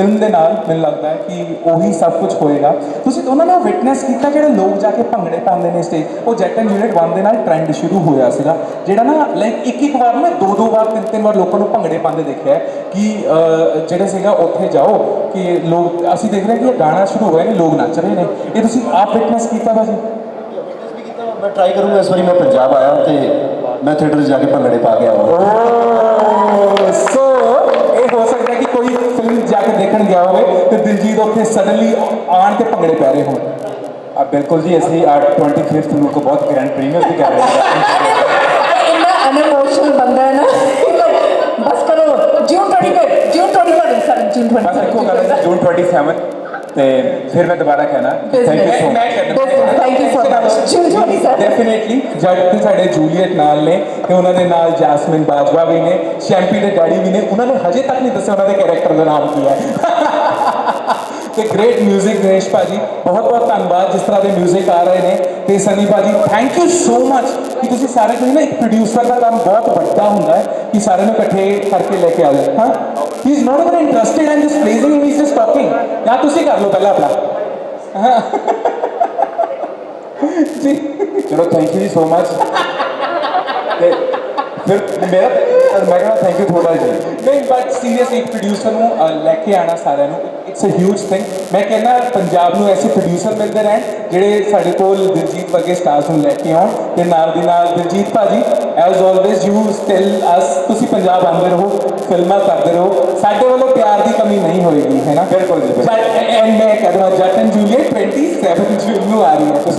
ਫਿਲਮ ਦੇ ਨਾਲ ਮੈਨੂੰ ਲੱਗਦਾ ਹੈ ਕਿ ਉਹੀ ਸਭ ਕੁਝ ਹੋਏਗਾ। ਤੁਸੀਂ ਉਹਨਾਂ ਨੇ ਵਿਟਨੈਸ ਕੀਤਾ ਜਿਹੜੇ ਲੋਕ ਜਾ ਕੇ ਭੰਗੜੇ ਪਾਉਂਦੇ ਨੇ ਸਟੇਜ ਉਹ ਜੈਟ ਐਂਡ ਯੂਨਿਟ 1 ਦੇ ਨਾਲ ਟ੍ਰੈਂਡ ਸ਼ੁਰੂ ਹੋਇਆ ਸੀਗਾ। ਜਿਹੜਾ ਨਾ ਲਾਈਕ ਇੱਕ ਇੱਕ ਵਾਰ ਮੈਂ ਦੋ ਦੋ ਵਾਰ ਤਿੰਨ ਤਿੰਨ ਵਾਰ ਲੋਕਾਂ ਨੂੰ ਭੰਗੜੇ ਪਾਉਂਦੇ ਦੇਖਿਆ ਹੈ ਕਿ ਜਿਹੜੇ ਸੀਗਾ ਉੱਥੇ ਜਾਓ ਕਿ ਲੋਕ ਅਸੀਂ ਦੇਖ ਰਹੇ ਹਾਂ ਕਿ ਇਹ ਗਾਣਾ ਸ਼ੁਰੂ ਹੋਇਆ ਨੇ ਲੋਕ ਨੱਚ ਰਹੇ ਨੇ। ਇਹ ਤੁਸੀਂ ਆਪ ਵਿਟਨੈਸ ਕੀਤਾ ਭਾਜੀ? ਮੈਂ ਟਰਾਈ ਕਰੂੰਗਾ ਇਸ ਵਾਰੀ ਮੈਂ ਪੰਜਾਬ ਆਇਆ ਤੇ ਮੈਂ ਥੀਏਟਰ ਜਾ ਕੇ ਭੰਗੜੇ ਪਾ ਕੇ ਆਵਾਂ ਦੇਖਣ ਗਿਆ ਹੋਵੇ ਤੇ ਦਿਲਜੀਤ ਉੱਥੇ ਸਡਨਲੀ ਆਣ ਤੇ ਭੰਗੜੇ ਪੈ ਰਹੇ ਹੋਣ। ਆ ਬਿਲਕੁਲ ਜੀ ਅਸੀਂ 25th ਨੂੰ ਕੋ ਬਹੁਤ ਗ੍ਰੈਂਡ ਪ੍ਰੀਮੀਅਰ ਵੀ ਕਰ ਰਹੇ ਹਾਂ। ਇੰਨਾ ਅਨਇਮੋਸ਼ਨਲ ਬੰਦਾ ਹੈ ਨਾ। ਬਸ ਕਰੋ ਜੂਨ 25 ਜੂਨ 25 ਸਰ ਜੂਨ 25 ਬਸ ਇੱਕੋ ਗੱਲ ਜੂਨ 27 ਤੇ ਫਿਰ ਮੈਂ ਦੁਬਾਰਾ ਕਹਿਣਾ thank you so much thank you so much June 27 definitely ਜੱਜ ਤੇ ਸਾਡੇ ਜੂਲੀਅਟ ਨਾਲ ਨੇ ਤੇ ਉਹਨਾਂ ਦੇ ਨਾਲ ਜੈਸਮਿਨ ਬਾਜਵਾ ਵੀ ਨੇ ਸ਼ੈਂਪੀ ਦੇ ਡੈਡੀ ਵੀ ਨੇ ਉਹਨਾਂ ਨੇ ਹਜੇ ਤੱਕ ਨਹੀਂ ਦੱਸਿਆ ਉਹਨਾਂ ਦੇ ਕੈਰੈਕਟਰ ਦਾ ਨਾਮ ਕੀ ਹੈ ਤੇ ਗ੍ਰੇਟ 뮤직 ਦਿਨੇਸ਼ ਭਾਜੀ ਬਹੁਤ ਬਹੁਤ ਧੰਨਵਾਦ ਜਿਸ ਤਰ੍ਹਾਂ ਦੇ 뮤직 ਆ ਰਹੇ ਨੇ ਤੇ ਸਨੀ ਭਾਜੀ ਥੈਂਕ ਯੂ ਸੋ ਮਚ ਕਿ ਤੁਸੀਂ ਸਾਰੇ ਕੋਈ ਨਾ ਇੱਕ ਪ੍ਰੋਡਿਊਸਰ ਦਾ ਕੰਮ ਬਹੁਤ ਵੱਡਾ ਹੁੰਦਾ ਹੈ ਕਿ ਸਾਰਿਆਂ ਨੂੰ ਇਕੱਠੇ ਕਰਕੇ ਲੈ ਕੇ ਆ ਜਾਓ ਹਾਂ He's not even interested. I'm just praising him. He's just talking. यहाँ तुसी कर लो पहला अपना जी चलो thank you so much. ਫਿਰ ਮੇਰਾ ਮੈਂ ਕਹਿੰਦਾ ਥੈਂਕ ਯੂ ਤੁਹਾਡਾ ਜੀ। ਨਹੀਂ ਬਟ ਸੀਰੀਅਸਲੀ ਇੱਕ ਪ੍ਰੋਡਿਊਸਰ ਨੂੰ ਅਹ, ਲੈ ਕੇ ਆਣਾ ਸਾਰਿਆਂ ਨੂੰ ਇਟਸ ਅ ਹਿਊਜ ਥਿੰਗ ਮੈਂ ਕਹਿੰਦਾ ਪੰਜਾਬ ਨੂੰ ਐਸੇ ਪ੍ਰੋਡਿਊਸਰ ਮਿਲਦੇ ਰਹਿਣ ਜਿਹੜੇ ਸਾਡੇ ਕੋਲ ਦਿਲਜੀਤ ਵਰਗੇ ਸਟਾਰਸ ਨੂੰ ਲੈ ਕੇ ਆਉਣ ਤੇ ਨਾਲ ਦੀ ਨਾਲ ਦਿਲਜੀਤ ਭਾਜੀ as always you still us ਤੁਸੀਂ ਪੰਜਾਬ ਆਉਂਦੇ ਰਹੋ ਫਿਲਮਾਂ ਕਰਦੇ ਰਹੋ ਸਾਡੇ ਵੱਲੋਂ ਪਿਆਰ ਦੀ ਕਮੀ ਨਹੀਂ ਹੋਏਗੀ ਹੈ ਨਾ? ਬਿਲਕੁਲ ਜੀ, ਬਿਲਕੁਲ। ਬਟ ਐਂਡ ਮੈਂ ਕਹਿੰਦਾ ਜੱਟ ਐਂਡ ਜੂਲੀਅਟ 27 ਜੂਨ ਨੂੰ ਆ ਰਹੀ ਹੈ ਤੁਸੀਂ